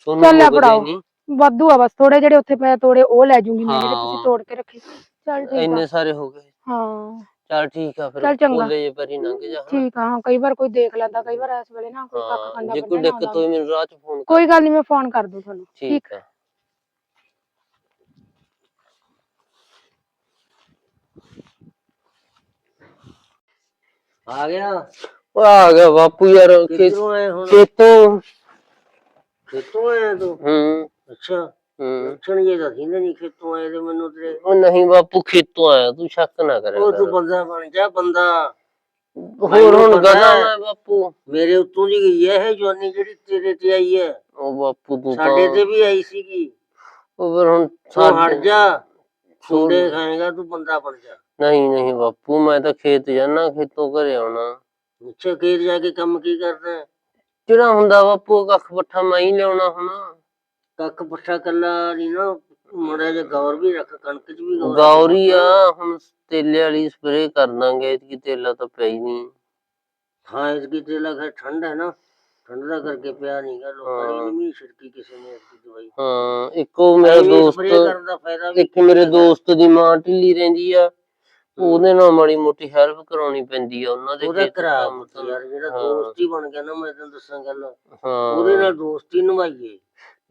[SPEAKER 1] ਤੁਹਾਨੂੰ
[SPEAKER 3] ਚੱਲ ਲੈ ਫੜਾਓ। ਵਾਧੂ ਆ ਬਸ ਥੋੜੇ ਜਿਹੜੇ ਉੱਥੇ ਪਏ ਤੋੜੇ ਉਹ ਲੈ ਜੂੰਗੀ ਮੈਂ ਜਿਹੜੇ
[SPEAKER 1] ਹਾਂ।
[SPEAKER 3] ਤੁਸੀਂ ਤੋੜ ਕੇ ਰੱਖੇ ਚੱਲ ਠੀਕ ਆ
[SPEAKER 1] ਇੰਨੇ ਸਾਰੇ ਹੋ ਗਏ
[SPEAKER 3] ਹਾਂ
[SPEAKER 1] ਚੱਲ ਠੀਕ ਆ ਫਿਰ
[SPEAKER 3] ਚੱਲ ਚੰਗਾ।
[SPEAKER 1] ਭੋਲੇ ਜੇ ਪਰੀ ਲੰਘ ਜਾ ਹਨਾ।
[SPEAKER 3] ਠੀਕ ਆ ਹਾਂ ਕਈ ਵਾਰ ਕੋਈ ਦੇਖ ਲੈਂਦਾ ਕਈ ਵਾਰ ਇਸ ਵੇਲੇ ਨਾ ਕੋਈ ਕੱਖ
[SPEAKER 1] ਹਾਂ
[SPEAKER 3] ਕੰਡਾ
[SPEAKER 1] ਜੇ ਕੋਈ
[SPEAKER 3] ਬੰਨ੍ਹਣਾ
[SPEAKER 1] ਦਿੱਕਤ
[SPEAKER 3] ਹੁੰਦਾ।
[SPEAKER 1] ਹੋਈ ਮੈਨੂੰ ਰਾਹ ਚ ਫੋਨ ਕਰ
[SPEAKER 3] ਕੋਈ ਗੱਲ ਨਹੀਂ ਮੈਂ ਫੋਨ ਕਰ ਦੂੰ ਤੁਹਾਨੂੰ
[SPEAKER 1] ਠੀਕ ਆ
[SPEAKER 2] ਆ ਗਿਆ
[SPEAKER 1] ਉਹ ਆ ਗਿਆ ਬਾਪੂ ਯਾਰ ਖੇਤ
[SPEAKER 2] ਕਿੱਧਰੋਂ ਆਏ ਹੁਣ
[SPEAKER 1] ਖੇਤੋਂ
[SPEAKER 2] ਖੇਤੋਂ ਆਇਆ ਤੂੰ
[SPEAKER 1] ਹੂੰ
[SPEAKER 2] ਅੱਛਾ
[SPEAKER 1] ਹੂੰ।
[SPEAKER 2] ਨਹੀਂ ਖੇਤੋਂ ਆਏ ਤੇ ਮੈਨੂੰ
[SPEAKER 1] ਉਹ ਨਹੀਂ ਬਾਪੂ ਖੇਤੋਂ ਆਇਆ ਤੂੰ ਸ਼ੱਕ ਨਾ ਕਰਿਆ
[SPEAKER 2] ਉਹ ਤੂੰ
[SPEAKER 1] ਕਰ।
[SPEAKER 2] ਬੰਦਾ ਬਣ ਜਾ ਬੰਦਾ।
[SPEAKER 1] ਹੋਰ
[SPEAKER 2] ਮੈਨੂੰ
[SPEAKER 1] ਹੁਣ
[SPEAKER 2] ਪਤਾ
[SPEAKER 1] ਗਦਾ
[SPEAKER 2] ਹੈ।
[SPEAKER 1] ਮੈਂ ਬਾਪੂ।
[SPEAKER 2] ਮੇਰੇ ਉੱਤੋਂ ਦੀ ਗਈ ਹੈ ਇਹ ਜਵਾਨੀ ਜਿਹੜੀ ਤੇਰੇ ਤੇ ਆਈ ਹੈ।
[SPEAKER 1] ਉਹ ਬਾਪੂ ਤੂੰ
[SPEAKER 2] ਸਾਡੇ
[SPEAKER 1] ਤਾਂ
[SPEAKER 2] ਵੀ ਆਈ ਸੀਗੀ।
[SPEAKER 1] ਉਹ ਫਿਰ ਹੁਣ
[SPEAKER 2] ਤੂੰ ਹਟ
[SPEAKER 1] ਸਾਡੇ-
[SPEAKER 2] ਜਾ ਛੋੜੇ ਖਾਏਗਾ ਤੂੰ ਬੰਦਾ ਬਣ ਜਾ।
[SPEAKER 1] ਨਹੀਂ ਨਹੀਂ ਬਾਪੂ ਮੈਂ ਤਾਂ ਖੇਤ ਜਾਣਾ ਖੇਤੋਂ ਘਰੇ ਆਉਣਾ।
[SPEAKER 2] ਅੱਛਾ ਖੇਤ ਜਾ ਕੇ ਕੰਮ ਕੀ ਕਰਦਾ ਹੈ?
[SPEAKER 1] ਜਿਹੜਾ ਹੁੰਦਾ ਬਾਪੂ ਕੱਖ ਪੱਠਾ ਮੈਂ ਹੀ ਲਿਆਉਣਾ ਹੁਣ।
[SPEAKER 2] ਕੱਖ ਪੱਠਾ ਕੱਲਾ ਨਹੀਂ ਨਾ ਮੜਾ ਜਿਹਾ ਗੌਰ ਵੀ ਰੱਖ ਕਣਕ ਚ ਵੀ ਗੌਰ
[SPEAKER 1] ਗੌਰੀ ਆ ਹੁਣ ਤੇਲੇ ਵਾਲੀ ਸਪਰੇ ਕਰ ਦਾਂਗੇ ਕਿ ਤੇਲਾ ਤਾਂ ਪਿਆ ਹੀ ਨਹੀਂ
[SPEAKER 2] ਹਾਂ ਇਸ ਕੀ ਤੇ ਲਗਾ ਠੰਡ ਹੈ ਨਾ ਠੰਡ ਦਾ ਕਰਕੇ ਪਿਆ ਨਹੀਂ ਗਾ ਲੋਕਾਂ
[SPEAKER 1] ਹਾਂ।
[SPEAKER 2] ਨਹੀਂ ਛਿੜਕੀ ਕਿਸੇ ਨੇ ਇਸ ਦਵਾਈ।
[SPEAKER 1] ਹਾਂ ਇੱਕੋ ਮੇਰਾ
[SPEAKER 2] ਸਪਰੇ
[SPEAKER 1] ਦੋਸਤ
[SPEAKER 2] ਕਰਨ ਦਾ ਫਾਇਦਾ ਵੀ
[SPEAKER 1] ਇੱਕ ਮੇਰੇ ਦੋਸਤ ਦੀ ਮਾਂ ਢਿੱਲੀ ਰਹਿੰਦੀ ਆ ਉਹਦੇ ਨਾਲ ਮਾੜੀ ਮੋਟੀ ਹੈਲਪ ਕਰਾਉਣੀ ਪੈਂਦੀ ਆ ਉਹਨਾਂ ਦੇ
[SPEAKER 2] ਉਹਦਾ
[SPEAKER 1] ਖੇਤ
[SPEAKER 2] ਕਰਾ
[SPEAKER 1] ਕੰਮ।
[SPEAKER 2] ਯਾਰ ਜਿਹੜਾ
[SPEAKER 1] ਹਾਂ।
[SPEAKER 2] ਦੋਸਤ ਹੀ ਬਣ ਗਿਆ ਨਾ ਮੈਂ ਤੈਨੂੰ ਦੱਸਾਂ ਗੱਲ।
[SPEAKER 1] ਹਾਂ।
[SPEAKER 2] ਉਹਦੇ ਨਾਲ ਦੋਸਤੀ ਨਿਭਾਈਏ।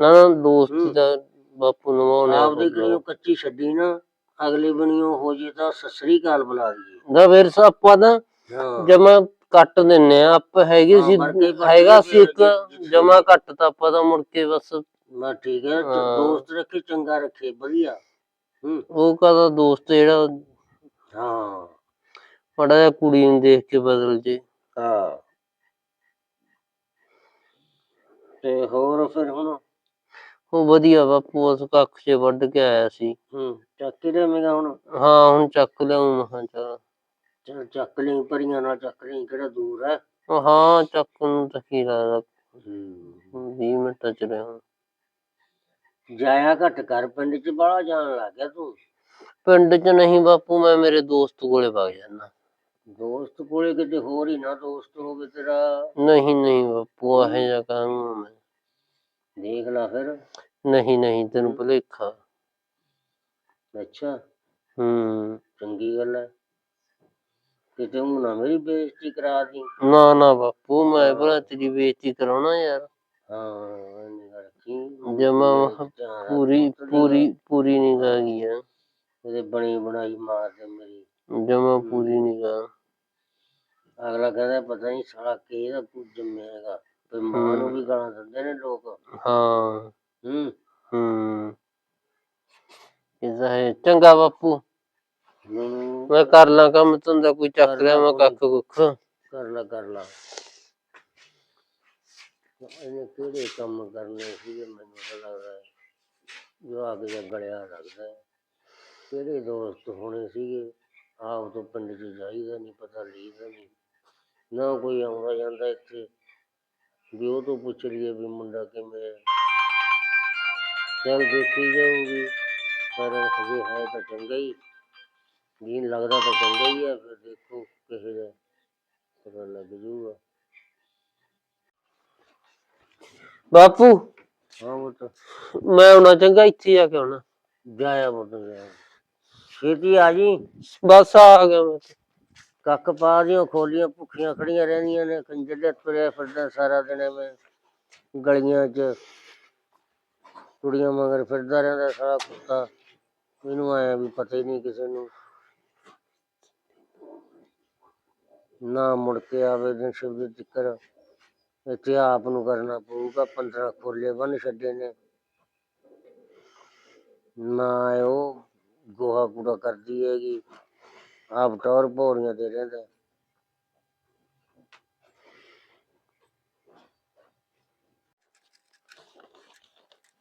[SPEAKER 1] ਨਾ ਨਾ ਦੋਸਤੀ
[SPEAKER 2] ਹੂੰ।
[SPEAKER 1] ਦਾ ਬਾਪੂ ਨਵਾਉਣੇ
[SPEAKER 2] ਆਪਦੇ ਕਰੀਓ ਕੱਚੀ ਛੱਡੀ ਨਾ ਅਗਲੇ ਬਣੀਓ ਹੋ ਜੇ ਤਾਂ ਸਸਰੀ ਕਾਲ ਬੁਲਾ ਦਈਏ
[SPEAKER 1] ਦਾ ਫਿਰ ਆਪਾਂ ਤਾਂ
[SPEAKER 2] ਹਾਂ।
[SPEAKER 1] ਜਮਾ ਕੱਟ ਦਿੰਨੇ ਆ ਆਪ ਹੈਗੇ
[SPEAKER 2] ਹਾਂ,
[SPEAKER 1] ਸੀ ਹੈਗਾ ਸੀ ਇੱਕ। ਜਮਾ ਕੱਟ ਤਾਂ ਆਪਾਂ ਤਾਂ ਮੁੜ ਕੇ ਬਸ।
[SPEAKER 2] ਮੈਂ ਠੀਕ ਹੈ ਤੇ
[SPEAKER 1] ਹਾਂ।
[SPEAKER 2] ਦੋਸਤ ਰੱਖੇ ਚੰਗਾ ਰੱਖੇ ਵਧੀਆ। ਹੂੰ।
[SPEAKER 1] ਉਹ ਕਦਾ ਦੋਸਤ ਜਿਹੜਾ
[SPEAKER 2] ਹਾਂ।
[SPEAKER 1] ਬੜਾ ਜਿਹਾ ਕੁੜੀ ਨੂੰ ਦੇਖ ਕੇ ਬਦਲ ਜੇ।
[SPEAKER 2] ਹਾਂ। ਤੇ ਹੋਰ ਫਿਰ ਹੁਣ?
[SPEAKER 1] ਉਹ ਵਧੀਆ ਬਾਪੂ ਉਸ ਕੱਖ 'ਚ ਵੱਢ ਕੇ ਆਇਆ ਸੀ।
[SPEAKER 2] ਹੂੰ ਚੱਕ ਕੇ ਦੇਵੇਂਗਾ ਹੁਣ?
[SPEAKER 1] ਹਾਂ ਹੁਣ ਚੱਕ ਲਿਆਉਂ ਮਹਾਂ ਚੱਲ।
[SPEAKER 2] ਚੱਲ ਚੱਕ ਲਈ ਪਰੀਆਂ ਨਾਲ ਚੱਕ ਲਈ ਕਿਹੜਾ ਦੂਰ ਹੈ
[SPEAKER 1] ਉਹ ਹਾਂ ਚੱਕ ਨੂੰ ਤਾਂ ਕੀ ਲੱਗਦਾ।
[SPEAKER 2] ਹੂੰ।
[SPEAKER 1] 20 ਮਿੰਟਾਂ ਚ ਰਿਹਾ
[SPEAKER 2] ਜਾਇਆ ਘੱਟ ਕਰ ਪਿੰਡ ਚ ਬਾਹਲਾ ਜਾਣ ਲੱਗ ਗਿਆ ਤੂੰ?
[SPEAKER 1] ਪਿੰਡ 'ਚ ਨਹੀਂ ਬਾਪੂ ਮੈਂ ਮੇਰੇ ਦੋਸਤ ਕੋਲੇ ਵਗ ਜਾਣਾ
[SPEAKER 2] ਦੋਸਤ ਕੋਲੇ ਕਿਤੇ ਹੋਰ ਹੀ ਨਾ ਦੋਸਤ ਹੋਵੇ ਤੇਰਾ।
[SPEAKER 1] ਨਹੀਂ ਨਹੀਂ ਬਾਪੂ ਇਹ ਜਿਹਾ ਕਾਹਨੂੰ ਮੈਂ।
[SPEAKER 2] ਦੇਖ ਲੈ ਫਿਰ
[SPEAKER 1] ਨਹੀਂ ਨਹੀਂ ਤੈਨੂੰ ਭੁਲੇਖਾ
[SPEAKER 2] ਅੱਛਾ
[SPEAKER 1] ਹੂੰ
[SPEAKER 2] ਚੰਗੀ ਗੱਲ ਹੈ ਕਿਤੇ ਉਹ ਨਾ ਮੇਰੀ ਬੇਇੱਜ਼ਤੀ ਕਰਾ ਦੀ
[SPEAKER 1] ਨਾ ਨਾ ਬਾਪੂ ਮੈਂ ਭਲਾ ਤੇਰੀ ਬੇਇੱਜ਼ਤੀ ਕਰਾਉਣਾ ਯਾਰ
[SPEAKER 2] ਹਾਂ ਨਿਗਾਹ ਰੱਖੀ
[SPEAKER 1] ਜਮਾਂ
[SPEAKER 2] ਧਿਆਨ ਰੱਖ
[SPEAKER 1] ਪੂਰੀ
[SPEAKER 2] ਪੁੱਤ ਦੀ।
[SPEAKER 1] ਪੂਰੀ ਪੂਰੀ ਨਿਗਾਹ ਗਈ ਆ
[SPEAKER 2] ਇਹਦੇ ਬਣੀ ਬਣਾਈ ਮਾਰ ਦੇ ਮੇਰੀ
[SPEAKER 1] ਜਮਾ ਪੂਰੀ ਨਿਗਾਹ
[SPEAKER 2] ਅਗਲਾ ਕਹਿੰਦਾ ਪਤਾ ਨਹੀਂ ਸਾਲਾ ਕਿਹਦਾ ਕੁਝ ਜੰਮਿਆ ਹੈਗਾ ਤੇ ਮਾਂ ਨੂੰ ਵੀ ਗਾਲਾਂ ਦਿੰਦੇ ਨੇ ਲੋਕ
[SPEAKER 1] ਹਾਂ
[SPEAKER 2] ਹੂੰ
[SPEAKER 1] ਹੂੰ ਇਹਦਾ ਹੈ ਚੰਗਾ ਬਾਪੂ
[SPEAKER 2] ਮੈਨੂੰ
[SPEAKER 1] ਮੈਂ ਕਰ ਲਾਂ ਕੰਮ ਧੰਦਾ ਕੋਈ ਚੱਕ ਲਿਆ ਮੈਂ ਕੱਖ ਕੁੱਖ
[SPEAKER 2] ਕਰ ਲਾ ਕਰ ਲਾ ਇਹਨੇ ਕਿਹੜੇ ਕੰਮ ਕਰਨੇ ਸੀਗੇ ਮੈਨੂੰ ਤਾਂ ਲੱਗਦਾ ਹੈ ਜੋ ਆ ਕੇ ਗਲਿਆ ਲੱਗਦਾ ਹੈ ਕਿਹੜੇ ਦੋਸਤ ਹੋਣੇ ਸੀਗੇ ਆਪ ਤੋਂ ਪਿੰਡ 'ਚ ਜਾਈਦਾ ਨਹੀਂ ਪਤਾ ਲਈਦਾ ਨਹੀਂ ਨਾ ਕੋਈ ਆਉਂਦਾ ਜਾਂਦਾ ਇੱਥੇ ਵੀ ਉਹ ਤੋਂ ਪੁੱਛ ਲਈਏ ਵੀ ਮੁੰਡਾ ਕਿਵੇਂ ਹੈ ਚੱਲ ਦੇਖੀ ਜਾਊਗੀ ਪਰ ਹਜੇ ਹੈ ਤਾਂ ਚੰਗਾ ਹੀ ਜੀਨ ਲੱਗਦਾ ਤਾਂ ਚੰਗਾ ਹੀ ਹੈ ਫਿਰ ਦੇਖੋ ਕਿਹੋ ਜਿਹਾ ਪਤਾ ਲੱਗ ਜੂਗਾ
[SPEAKER 1] ਬਾਪੂ
[SPEAKER 2] ਹਾਂ ਉਹ ਤਾਂ
[SPEAKER 1] ਮੈਂ ਆਉਣਾ ਚੰਗਾ ਇੱਥੇ ਆ ਕੇ ਆਉਣਾ
[SPEAKER 2] ਜਾਇਆ ਉਹ ਤਾਂ ਜਾਇਆ ਛੇਤੀ ਆ ਜੀ
[SPEAKER 1] ਬਸ ਆ ਗਿਆ ਮੈਂ ਤੇ।
[SPEAKER 2] ਕੱਖ ਪਾ ਦੀਆਂ ਖੋਲੀਆਂ, ਭੁੱਖੀਆਂ ਖੜੀਆਂ ਰਹਿੰਦੀਆਂ ਨੇ ਕੰਜਰ ਦੇ ਤੁਰਿਆ ਫਿਰਦਾ ਸਾਰਾ ਦਿਨ ਐਵੇਂ, ਗਲੀਆਂ 'ਚ। ਕੁੜੀਆਂ ਮਗਰ ਫਿਰਦਾ ਰਹਿੰਦਾ ਸਾਰਾ ਕੁੱਤਾ। ਮੈਨੂੰ ਆਇਆ ਵੀ ਪਤਾ ਹੀ ਨਹੀਂ ਕਿਸੇ ਨੂੰ। ਨਾ ਮੁੜ ਕੇ ਆਵੇ ਦਿਨ ਸ਼ਿਵ ਦੇ ਜ਼ਿਕਰ ਇੱਥੇ ਆਪ ਨੂੰ ਕਰਨਾ ਪਊਗਾ 15 ਖੋਲੇ ਬੰਨ ਛੱਡੇ ਨੇ। ਨਾ ਉਹ ਗੋਹਾ ਕੂੜਾ ਕਰਦੀ ਹੈਗੀ। ਆਪ ਟੌਰ ਭੋਰੀਆਂ ਦੇ ਰਹਿੰਦਾ।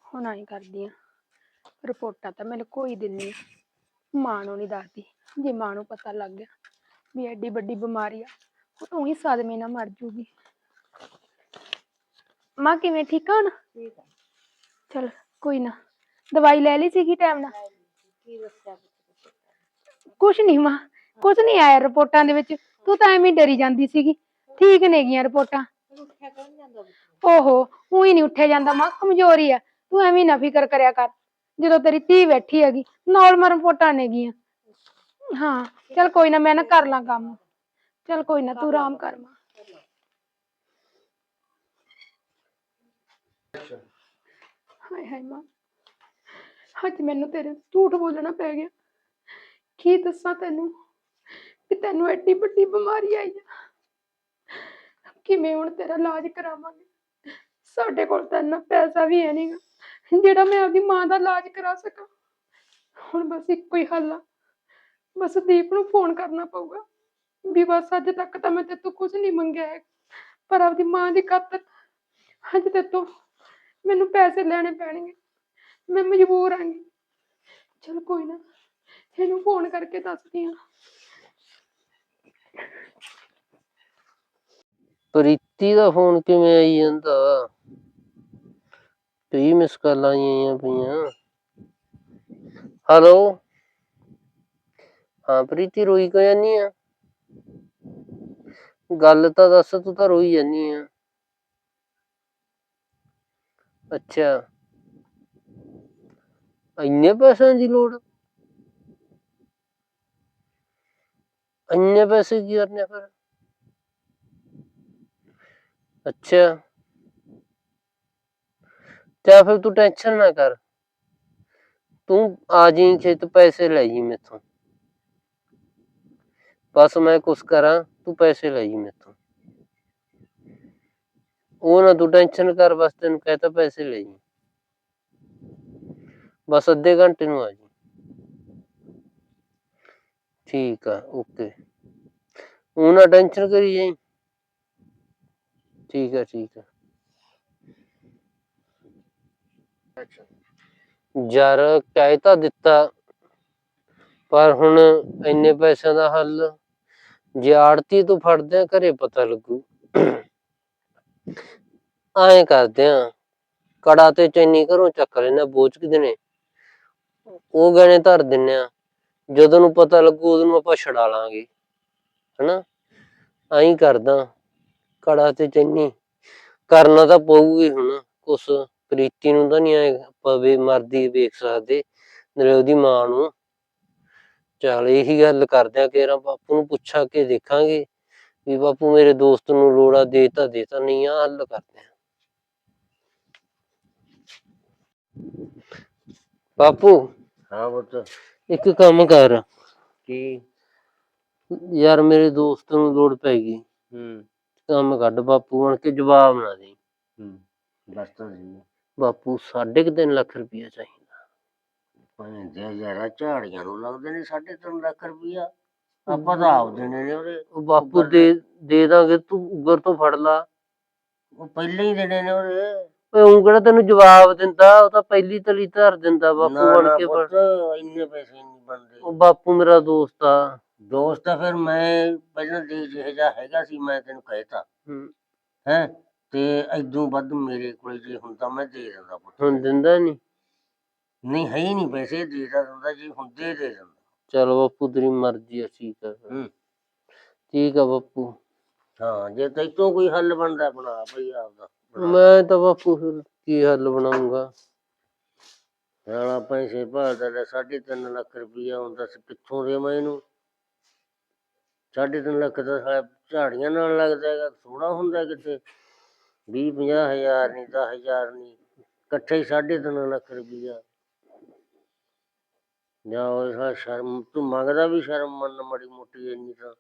[SPEAKER 3] ਹੁਣ ਆਈ ਕਰਦੀ ਆ। ਰਿਪੋਰਟਾਂ ਤਾਂ ਮੈਂ ਕੋਈ ਦਿੰਨੀ ਮਾਂ ਨੂੰ ਨਹੀਂ ਦੱਸਦੀ। ਜੇ ਮਾਂ ਨੂੰ ਪਤਾ ਲੱਗ ਗਿਆ ਵੀ ਐਡੀ ਵੱਡੀ ਬਿਮਾਰੀ ਆ ਉਹ ਉਹੀ ਸਦਮੇ ਨਾਲ ਮਰ ਜੂਗੀ। ਮਾਂ ਕਿਵੇਂ ਠੀਕ ਆ ਹੁਣ?
[SPEAKER 4] ਠੀਕ ਆ।
[SPEAKER 3] ਚਲ ਕੋਈ ਨਾ। ਦਵਾਈ ਲੈ ਲਈ ਸੀਗੀ ਟਾਈਮ ਨਾਲ?
[SPEAKER 4] ਕੀ ਦੱਸਿਆ
[SPEAKER 3] ਕੁਛ ਨਹੀਂ ਮਾਂ। ਕੁਛ ਨਹੀਂ ਆਇਆ ਰਿਪੋਰਟਾਂ ਦੇ ਵਿੱਚ। ਤੂੰ ਤਾਂ ਐਵੇਂ ਹੀ ਡਰੀ ਜਾਂਦੀ ਸੀਗੀ। ਠੀਕ ਨੇਗੀਆਂ ਰਿਪੋਰਟਾਂ।
[SPEAKER 4] ਉੱਠਿਆ ਕਰਨ ਜਾਂਦਾ
[SPEAKER 3] ਓਹੋ, ਉਹੀ ਨਹੀਂ ਉੱਠਿਆ ਜਾਂਦਾ। ਮਾਂ, ਕਮਜ਼ੋਰੀ ਆ। ਤੂੰ ਐਵੇਂ ਨਾ ਫਿਕਰ ਕਰਿਆ ਕਰ। ਜਦੋਂ ਤੇਰੀ ਧੀ ਬੈਠੀ ਹੈਗੀ ਨੋਰਮਲ ਰਿਪੋਰਟਾਂ ਨੇਗੀਆਂ ਹਾਂ, ਚਲ ਕੋਈ ਨਾ, ਮੈਂ ਨਾ ਕਰ ਲਾਂ ਕੰਮ। ਚਲ ਕੋਈ ਨਾ, ਤੂੰ ਆਰਾਮ ਕਰ ਮਾਂ। ਹਾਏ ਹਾਏ ਮਾਂ। ਅੱਜ ਮੈਨੂੰ ਤੇਰੇ ਝੂਠ ਬੋਲਣਾ ਪੈ ਗਿਆ। ਕੀ ਦੱਸਾਂ ਤੈਨੂੰ? ਕਿ ਤੈਨੂੰ ਐਡੀ ਵੱਡੀ ਬਿਮਾਰੀ ਆਈ ਆ। ਕਿਵੇਂ ਹੁਣ ਤੇਰਾ ਇਲਾਜ ਕਰਾਵਾਂਗੇ? ਸਾਡੇ ਕੋਲ ਤਾਂ ਇੰਨਾ ਪੈਸਾ ਵੀ ਹੈ ਨਹੀਂਗਾ ਜਿਹੜਾ ਮੈਂ ਆਪਦੀ ਮਾਂ ਦਾ ਇਲਾਜ ਕਰਾ ਸਕਾਂ। ਹੁਣ ਬਸ ਇੱਕੋ ਹੀ ਹੱਲ ਆ। ਬਸ ਦੀਪ ਨੂੰ ਫੋਨ ਕਰਨਾ ਪਊਗਾ। ਵੀ ਬਸ ਅੱਜ ਤੱਕ ਤਾਂ ਮੈਂ ਤੇਤੋਂ ਕੁਝ ਨਹੀਂ ਮੰਗਿਆ ਹੈ ਪਰ ਆਪਦੀ ਮਾਂ ਦੀ ਖਾਤਰ ਅੱਜ ਤੇਤੋਂ ਮੈਨੂੰ ਪੈਸੇ ਲੈਣੇ ਪੈਣਗੇ। ਮੈਂ ਮਜਬੂਰ ਆਂਗੀ ਚਲ ਕੋਈ ਨਾ, ਇਹਨੂੰ ਫੋਨ ਕਰਕੇ ਦੱਸਦੀ ਆ
[SPEAKER 1] ਪ੍ਰੀਤੀ ਦਾ ਫੋਨ ਕਿਵੇਂ ਆਈ ਜਾਂਦਾ? ਕਈ ਮਿਸ ਕਾਲਾਂ ਆਈਆਂ ਪਈਆਂ। ਹੈਲੋ ਹਾਂ, ਪ੍ਰੀਤੀ ਰੋਈ ਕਿਉਂ ਜਾਨੀ ਆ? ਗੱਲ ਤਾਂ ਦੱਸ, ਤੂੰ ਤਾਂ ਰੋਈ ਜਾਨੀ ਆ। ਅੱਛਾ। ਇੰਨੇ ਪੈਸਿਆਂ ਦੀ ਲੋੜ? ਇੰਨੇ ਪੈਸੇ ਕੀ ਕਰਨੇ ਆ ਫਿਰ ਅੱਛਾ ਤੇ ਫਿਰ ਤੂੰ ਟੈਨਸ਼ਨ ਨਾ ਕਰ ਤੂੰ ਆ ਜੀ ਖੇਤ ਪੈਸੇ ਲੈ ਜੀ ਮੇਥੋਂ ਬਸ ਮੈਂ ਕੁਛ ਕਰਾਂ ਤੂੰ ਪੈਸੇ ਲੈ ਜੀ ਮੇਥੋਂ ਉਹ ਨਾ ਤੂੰ ਟੈਨਸ਼ਨ ਕਰ ਬਸ ਤੈਨੂੰ ਕਹਤਾ ਪੈਸੇ ਲੈ ਜੀ ਬਸ ਅੱਧੇ ਘੰਟੇ ਨੂੰ ਆ ਜੀ ਠੀਕ ਆ ਓਕੇ ਉਹ ਟੈਨਸ਼ਨ ਕਰੀ ਜਾਈ। ਠੀਕ ਆ ਠੀਕ ਆ। ਯਾਰ ਕਹਿ ਤਾਂ ਦਿੱਤਾ, ਪਰ ਹੁਣ ਇੰਨੇ ਪੈਸਿਆਂ ਦਾ ਹੱਲ, ਜੇ ਆੜਤੀ ਤੋਂ ਫੜਦੇ ਆ, ਘਰੇ ਪਤਾ ਲੱਗੂ। ਐਂ ਕਰਦੇ ਆ, ਕੜਾ ਤੇ ਚੈਨੀ ਘਰੋਂ ਚੱਕ ਲੈਣਾ ਬੋਝ ਕਿਦੇ ਉਹ ਗਹਿਣੇ ਧਰ ਦਿੰਨੇ ਆ। ਜਦੋਂ ਨੂੰ ਪਤਾ ਲੱਗੂ, ਉਦੋਂ ਨੂੰ ਆਪਾਂ ਛਡਾ ਲਾਂਗੇ। ਹਨਾ? ਐਂ ਕਰਦਾ, ਕੜਾ ਤੇ ਚੰਨੀ। ਕਰਨਾ ਤਾਂ ਪਊਗੀ ਹੁਣ, ਕੁਛ ਪ੍ਰੀਤੀ ਨੂੰ ਤਾਂ ਨਹੀਂ ਐ ਪਵੇ ਮਰਦੀ ਵੇਖ ਸਕਦੇ, ਨਾਲੇ ਉਹਦੀ ਮਾਂ ਨੂੰ। ਚੱਲ ਇਹੀ ਗੱਲ ਕਰਦੇ ਆ ਕਿ ਰਾਂ ਬਾਪੂ ਨੂੰ ਪੁੱਛਾ ਕੇ ਦੇਖਾਂਗੇ, ਵੀ ਬਾਪੂ ਮੇਰੇ ਦੋਸਤ ਨੂੰ ਲੋੜਾ ਦੇ ਤਾਂ ਦੇ ਤਾਂ ਨਹੀਂ ਆ ਹੱਲ ਕਰਦੇ ਆ। ਬਾਪੂ,
[SPEAKER 2] ਹਾਂ ਪੁੱਤ।
[SPEAKER 1] ਇੱਕ ਕੰਮ ਕਰ।
[SPEAKER 2] ਕੀ?
[SPEAKER 1] ਯਾਰ ਮੇਰੇ ਦੋਸਤ ਨੂੰ ਲੋੜ ਪੈ ਗਈ।
[SPEAKER 2] ਹੂੰ।
[SPEAKER 1] ਕੰਮ ਕੱਢ ਬਾਪੂ ਬਣ ਕੇ ਜਵਾਬ ਨਾ ਦੇ।
[SPEAKER 2] ਹੂੰ ਦੱਸਦਾ ਸੀ
[SPEAKER 1] ਬਾਪੂ ਸਾਢੇ ਕੁ ਤਿੰਨ ਲੱਖ ਰੁਪਇਆ ਚਾਹੀਦਾ।
[SPEAKER 2] ਭਾਵੇਂ ਦੇ ਯਾਰਾ ਝਾੜੀਆਂ ਨੂੰ ਲੱਗਦੇ ਨੇ 3.5 ਲੱਖ ਰੁਪਈਆ ਆਪਾਂ ਤਾਂ ਆਪ ਦੇਣੇ ਨੇ ਉਹਦੇ।
[SPEAKER 1] ਉਹ ਬਾਪੂ ਦੇ ਦੇ ਦਾਂਗੇ ਤੂੰ ਉਗਰ ਤੋਂ ਫੜ ਲਾ।
[SPEAKER 2] ਉਹ ਪਹਿਲਾਂ ਹੀ ਦੇਣੇ ਨੇ ਉਹਦੇ।
[SPEAKER 1] ਉਹ ਕਿਹੜਾ ਤੈਨੂੰ ਜਵਾਬ ਦਿੰਦਾ? ਉਹ ਤਾਂ ਪਹਿਲੀ ਤਲੀ ਧਰ ਦਿੰਦਾ ਬਾਪੂ ਬਣ ਕੇ
[SPEAKER 2] ਪੁੱਤ ਇੰਨੇ ਪੈਸੇ ਨਹੀਂ ਬਣਦੇ।
[SPEAKER 1] ਉਹ ਬਾਪੂ ਮੇਰਾ ਦੋਸਤ ਆ।
[SPEAKER 2] ਦੋਸਤ ਤਾਂ ਫਿਰ ਮੈਂ ਪਹਿਲਾਂ ਦੇ ਜਿਹੇ ਜਿਹਾ ਹੈਗਾ ਸੀ ਮੈਂ ਤੈਨੂੰ ਕਹਿਤਾ।
[SPEAKER 1] ਹੂੰ,
[SPEAKER 2] ਹੈ? ਤੇ ਐਦੋਂ ਵੱਧ ਮੇਰੇ ਕੋਲ ਜੇ ਹੁੰਦਾ ਮੈਂ ਦੇ ਦਿੰਦਾ ਪੁੱਤ।
[SPEAKER 1] ਹੁਣ ਦਿੰਦਾ ਨਹੀਂ
[SPEAKER 2] ਨਹੀਂ ਹੈ ਹੀ ਨਹੀਂ ਪੈਸੇ ਦੇ ਦਿੰਦਾ ਜੇ ਹੁੰਦੇ ਦੇ ਦਿੰਦਾ।
[SPEAKER 1] ਚਲ ਬਾਪੂ ਤੇਰੀ ਮਰਜ਼ੀ ਆ ਠੀਕ ਆ ਠੀਕ ਆ ਬਾਪੂ।
[SPEAKER 2] ਹਾਂ ਜੇ ਤੈਤੋਂ ਕੋਈ ਹੱਲ ਬਣਦਾ ਬਣਾ ਬਈ ਆਪਦਾ।
[SPEAKER 1] ਮੈਂ ਤਾਂ ਬਾਪੂ ਫਿਰ ਕੀ ਹੱਲ ਬਣਾਉਂਗਾ
[SPEAKER 2] ਸਾਲਾ ਪੈਸੇ ਭਾਲਦਾ ਲੈ ਸਾਢੇ ਤਿੰਨ ਲੱਖ ਰੁਪਈਆ ਹੁੰਦਾ ਸੀ ਕਿੱਥੋਂ ਦੇਵਾਂ ਇਹਨੂੰ। ਸਾਢੇ ਤਿੰਨ ਲੱਖ ਦਾ ਸਾਲਾ ਝਾੜੀਆਂ ਨਾਲ ਲੱਗਦਾ ਹੈਗਾ ਥੋੜਾ ਹੁੰਦਾ ਕਿਤੇ। ਵੀਹ ਪੰਜਾਹ ਹਜ਼ਾਰ ਨਹੀਂ ਦਸ ਹਜ਼ਾਰ ਨਹੀਂ ਇਕੱਠੇ ਹੀ ਸਾਢੇ ਤਿੰਨ ਲੱਖ ਰੁਪਈਆ। ਜਾ ਉਹ ਸਾਲਾ ਸ਼ਰਮ ਤੂੰ ਮੰਗਦਾ ਵੀ ਸ਼ਰਮ ਮੰਨ ਮੜੀ ਮੋਟੀ ਇੰਨੀ ਤਾਂ?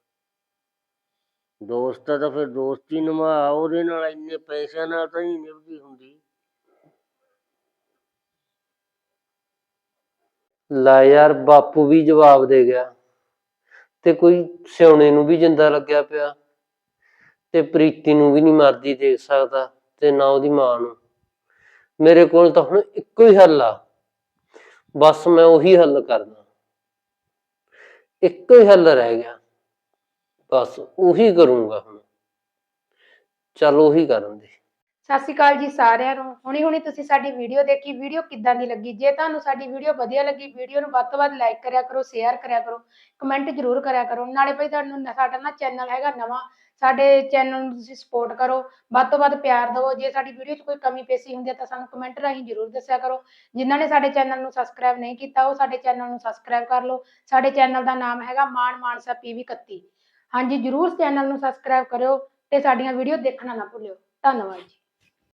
[SPEAKER 2] ਦੋਸਤ ਆ ਤਾਂ ਫਿਰ ਦੋਸਤੀ ਨਿਭਾ, ਉਹਦੇ ਨਾਲ ਇੰਨੇ ਪੈਸਿਆਂ ਨਾਲ ਤਾਂ ਨਹੀਂ ਨਿਭਦੀ ਹੁੰਦੀ।
[SPEAKER 1] ਲੈ ਯਾਰ, ਬਾਪੂ ਵੀ ਜਵਾਬ ਦੇ ਗਿਆ ਤੇ ਕੋਈ ਸਿਉਣੇ ਨੂੰ ਵੀ ਜਿੰਦਾ ਲੱਗਿਆ ਪਿਆ ਤੇ ਪ੍ਰੀਤੀ ਨੂੰ ਵੀ ਨਹੀਂ ਮਰਦੀ ਦੇਖ ਸਕਦਾ ਤੇ ਨਾ ਉਹਦੀ ਮਾਂ ਨੂੰ। ਮੇਰੇ ਕੋਲ ਤਾਂ ਹੁਣ ਇੱਕੋ ਹੀ ਹੱਲ ਆ। ਬਸ ਮੈਂ ਉਹੀ ਹੱਲ ਕਰਦਾ। ਇੱਕੋ ਹੀ ਹੱਲ ਰਹਿ ਗਿਆ। ਬਸ ਉਹੀ ਕਰੂੰਗਾ ਹੁਣ। ਚੱਲ ਉਹੀ ਕਰਨ ਦੇ।
[SPEAKER 3] ਸਤਿ ਸ਼੍ਰੀ ਅਕਾਲ ਜੀ ਸਾਰਿਆਂ ਨੂੰ। ਹੁਣੀ ਹੁਣੀ ਤੁਸੀਂ ਸਾਡੀ ਵੀਡੀਓ ਦੇਖੀ। ਵੀਡੀਓ ਕਿੱਦਾਂ ਦੀ ਲੱਗੀ? ਜੇ ਤੁਹਾਨੂੰ ਸਾਡੀ ਵੀਡੀਓ ਵਧੀਆ ਲੱਗੀ, ਵੀਡੀਓ ਨੂੰ ਵੱਧ ਤੋਂ ਵੱਧ ਲਾਈਕ ਕਰਿਆ ਕਰੋ ਸ਼ੇਅਰ ਕਰਿਆ ਕਰੋ ਕਮੈਂਟ ਜ਼ਰੂਰ ਕਰਿਆ ਕਰੋ। ਨਾਲੇ ਭਾਈ ਤੁਹਾਨੂੰ ਨ- ਸਾਡਾ ਨਾ ਚੈਨਲ ਹੈਗਾ ਨਵਾਂ, ਸਾਡੇ ਚੈਨਲ ਨੂੰ ਤੁਸੀਂ ਸਪੋਰਟ ਕਰੋ, ਵੱਧ ਤੋਂ ਵੱਧ ਪਿਆਰ ਦਿਓ। ਜੇ ਸਾਡੀ ਵੀਡੀਓ 'ਚ ਕੋਈ ਕਮੀ ਪੇਸ਼ੀ ਹੁੰਦੀ ਹੈ ਤਾਂ ਸਾਨੂੰ ਕਮੈਂਟ ਰਾਹੀਂ ਜ਼ਰੂਰ ਦੱਸਿਆ ਕਰੋ। ਜਿਨ੍ਹਾਂ ਨੇ ਸਾਡੇ ਚੈਨਲ ਨੂੰ ਸਬਸਕ੍ਰਾਈਬ ਨਹੀਂ ਕੀਤਾ, ਉਹ ਸਾਡੇ ਚੈਨਲ ਨੂੰ ਸਬਸਕ੍ਰਾਈਬ ਕਰ ਲਓ। ਸਾਡੇ ਚੈਨਲ ਦਾ ਨਾਮ ਹੈਗਾ ਮਾਨ ਮਾਨਸਾ ਪੀਵੀ 31 ਹਾਂਜੀ ਜ਼ਰੂਰ ਚੈਨਲ ਨੂੰ ਸਬਸਕ੍ਰਾਈਬ ਕਰਿਓ ਤੇ ਸਾਡੀਆਂ ਵੀਡੀਓ ਦੇਖਣਾ ਨਾ ਭੁੱਲਿਓ। ਧੰਨਵਾਦ ਜੀ।